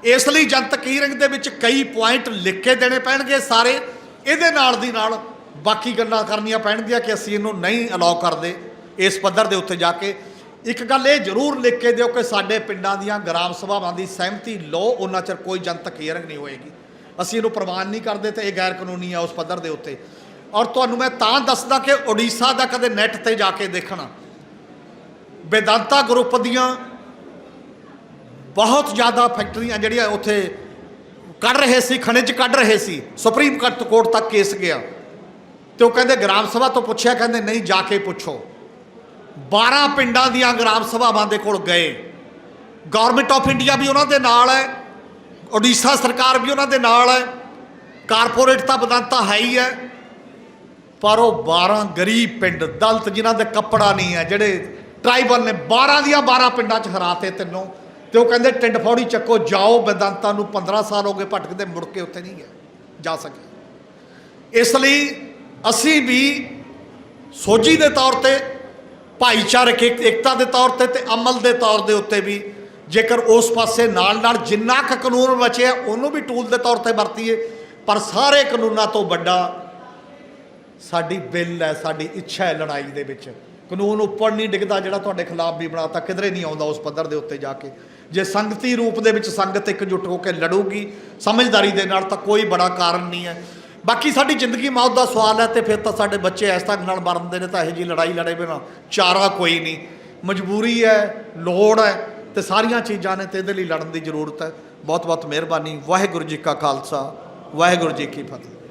ਇਸ ਲਈ ਜਨਤਕ ਹੀਰਿੰਗ ਦੇ ਵਿੱਚ ਕਈ ਪੁਆਇੰਟ ਲਿਖ ਕੇ ਦੇਣੇ ਪੈਣਗੇ ਸਾਰੇ। ਇਹਦੇ ਨਾਲ ਦੀ ਨਾਲ ਬਾਕੀ ਗੱਲਾਂ ਕਰਨੀਆਂ ਪੈਣਗੀਆਂ ਕਿ ਅਸੀਂ ਇਹਨੂੰ ਨਹੀਂ ਅਲਾਉ ਕਰਦੇ ਇਸ ਪੱਧਰ ਦੇ ਉੱਤੇ ਜਾ ਕੇ। ਇੱਕ ਗੱਲ ਇਹ ਜ਼ਰੂਰ ਲਿਖ ਕੇ ਦਿਓ ਕਿ ਸਾਡੇ ਪਿੰਡਾਂ ਦੀਆਂ ਗ੍ਰਾਮ ਸਭਾਵਾਂ ਦੀ ਸਹਿਮਤੀ ਲਓ, ਉਹਨਾਂ ਚਿਰ ਕੋਈ ਜਨਤਕ ਹੀਰਿੰਗ ਨਹੀਂ ਹੋਏਗੀ। ਅਸੀਂ ਇਹਨੂੰ ਪ੍ਰਵਾਨ ਨਹੀਂ ਕਰਦੇ ਤੇ ਇਹ ਗੈਰ ਕਾਨੂੰਨੀ ਆ ਉਸ ਪੱਧਰ ਦੇ ਉੱਤੇ। ਔਰ ਤੁਹਾਨੂੰ ਮੈਂ ਤਾਂ ਦੱਸਦਾ ਕਿ ਓਡੀਸ਼ਾ ਦਾ ਕਦੇ ਨੈਟ ਤੇ ਜਾ ਕੇ ਦੇਖਣਾ। ਬੇਦਾਂਤਾ ਗਰੁੱਪ ਦੀਆਂ ਬਹੁਤ ਜ਼ਿਆਦਾ ਫੈਕਟਰੀਆਂ ਜਿਹੜੀਆਂ ਉੱਥੇ ਕੱਢ ਰਹੇ ਸੀ, ਖਣਿਜ ਕੱਢ ਰਹੇ ਸੀ, ਸੁਪਰੀਮ ਕੋਰਟ ਤੱਕ ਕੇਸ ਗਿਆ। ਤੇ ਉਹ ਕਹਿੰਦੇ ਗ੍ਰਾਮ ਸਭਾ ਤੋਂ ਪੁੱਛਿਆ, ਕਹਿੰਦੇ ਨਹੀਂ ਜਾ ਕੇ ਪੁੱਛੋ। 12 ਪਿੰਡਾਂ ਦੀਆਂ ਗ੍ਰਾਮ ਸਭਾਵਾਂ ਦੇ ਕੋਲ ਗਏ। ਗਵਰਨਮੈਂਟ ਆਫ ਇੰਡੀਆ ਵੀ ਉਹਨਾਂ ਦੇ ਨਾਲ ਹੈ ਓਡੀਸ਼ਾ ਸਰਕਾਰ ਵੀ ਉਹਨਾਂ ਦੇ ਨਾਲ ਹੈ ਕਾਰਪੋਰੇਟ ਤਾਂ ਬਦੰਤਾ ਹੈ ਹੀ ਹੈ। ਪਰ ਉਹ 12 ਗਰੀਬ ਪਿੰਡ, ਦਲਤ ਜਿਨ੍ਹਾਂ ਦੇ ਕੱਪੜਾ ਨਹੀਂ ਹੈ, ਜਿਹੜੇ ਟ੍ਰਾਈਬਲ ਨੇ 12 ਦੀਆਂ 12 ਪਿੰਡਾਂ 'ਚ ਹਰਾਤੇ ਤੈਨੂੰ। ਤੇ ਉਹ ਕਹਿੰਦੇ ਟਿੰਡ ਫੌੜੀ ਚੱਕੋ, ਜਾਓ, ਬੇਦੰਤਾਂ ਨੂੰ 15 ਸਾਲ ਹੋ ਗਏ ਭਟਕਦੇ, ਮੁੜ ਕੇ ਉੱਥੇ ਨਹੀਂ ਗਏ, ਜਾ ਸਕੇ। ਇਸ ਲਈ ਅਸੀਂ ਵੀ ਸੋਝੀ ਦੇ ਤੌਰ ਤੇ, ਭਾਈਚਾਰਕ ਏਕ- ਏਕਤਾ ਦੇ ਤੌਰ ਤੇ ਤੇ ਅਮਲ ਦੇ ਤੌਰ ਦੇ ਉੱਤੇ ਵੀ ਜੇਕਰ ਉਸ ਪਾਸੇ ਨਾਲ ਨਾਲ ਜਿੰਨਾ ਕੁ ਕਾਨੂੰਨ ਬਚਿਆ ਉਹਨੂੰ ਵੀ ਟੂਲ ਦੇ ਤੌਰ ਤੇ ਵਰਤੀਏ। ਪਰ ਸਾਰੇ ਕਾਨੂੰਨਾਂ ਤੋਂ ਵੱਡਾ ਸਾਡੀ ਬਿੱਲ ਹੈ, ਸਾਡੀ ਇੱਛਾ ਹੈ ਲੜਾਈ ਦੇ ਵਿੱਚ। ਕਾਨੂੰਨ ਉੱਪਰ ਨਹੀਂ ਡਿੱਗਦਾ ਜਿਹੜਾ ਤੁਹਾਡੇ ਖਿਲਾਫ ਵੀ ਬਣਾਤਾ, ਕਿਧਰੇ ਨਹੀਂ ਆਉਂਦਾ ਉਸ ਪੱਧਰ ਦੇ ਉੱਤੇ ਜਾ ਕੇ। ਜੇ ਸੰਗਤੀ ਰੂਪ ਦੇ ਵਿੱਚ ਸੰਗਤ ਇਕਜੁੱਟ ਹੋ ਕੇ ਲੜੂਗੀ, ਸਮਝਦਾਰੀ ਦੇ ਨਾਲ ਤਾਂ ਕੋਈ ਬੜਾ ਕਾਰਨ ਨਹੀਂ ਹੈ। ਬਾਕੀ ਸਾਡੀ ਜ਼ਿੰਦਗੀ ਮੌਤ ਦਾ ਸਵਾਲ ਹੈ ਤੇ ਫਿਰ ਤਾਂ ਸਾਡੇ ਬੱਚੇ ਇਸ ਤਰ੍ਹਾਂ ਨਾਲ ਮਰਦੇ ਨੇ ਤਾਂ ਇਹੋ ਜੀ ਲੜਾਈ ਲੜੇ ਬਿਨਾ ਚਾਰਾ ਕੋਈ ਨਹੀਂ। ਮਜਬੂਰੀ ਹੈ, ਲੋੜ ਹੈ ਤੇ ਸਾਰੀਆਂ ਚੀਜ਼ਾਂ ਨੇ ਤੇ ਇਹਦੇ ਲਈ ਲੜਨ ਦੀ ਜ਼ਰੂਰਤ ਹੈ। ਬਹੁਤ ਬਹੁਤ ਮਿਹਰਬਾਨੀ। ਵਾਹਿਗੁਰੂ ਜੀ ਕਾ ਖਾਲਸਾ, ਵਾਹਿਗੁਰੂ ਜੀ ਕੀ ਫਤਿਹ।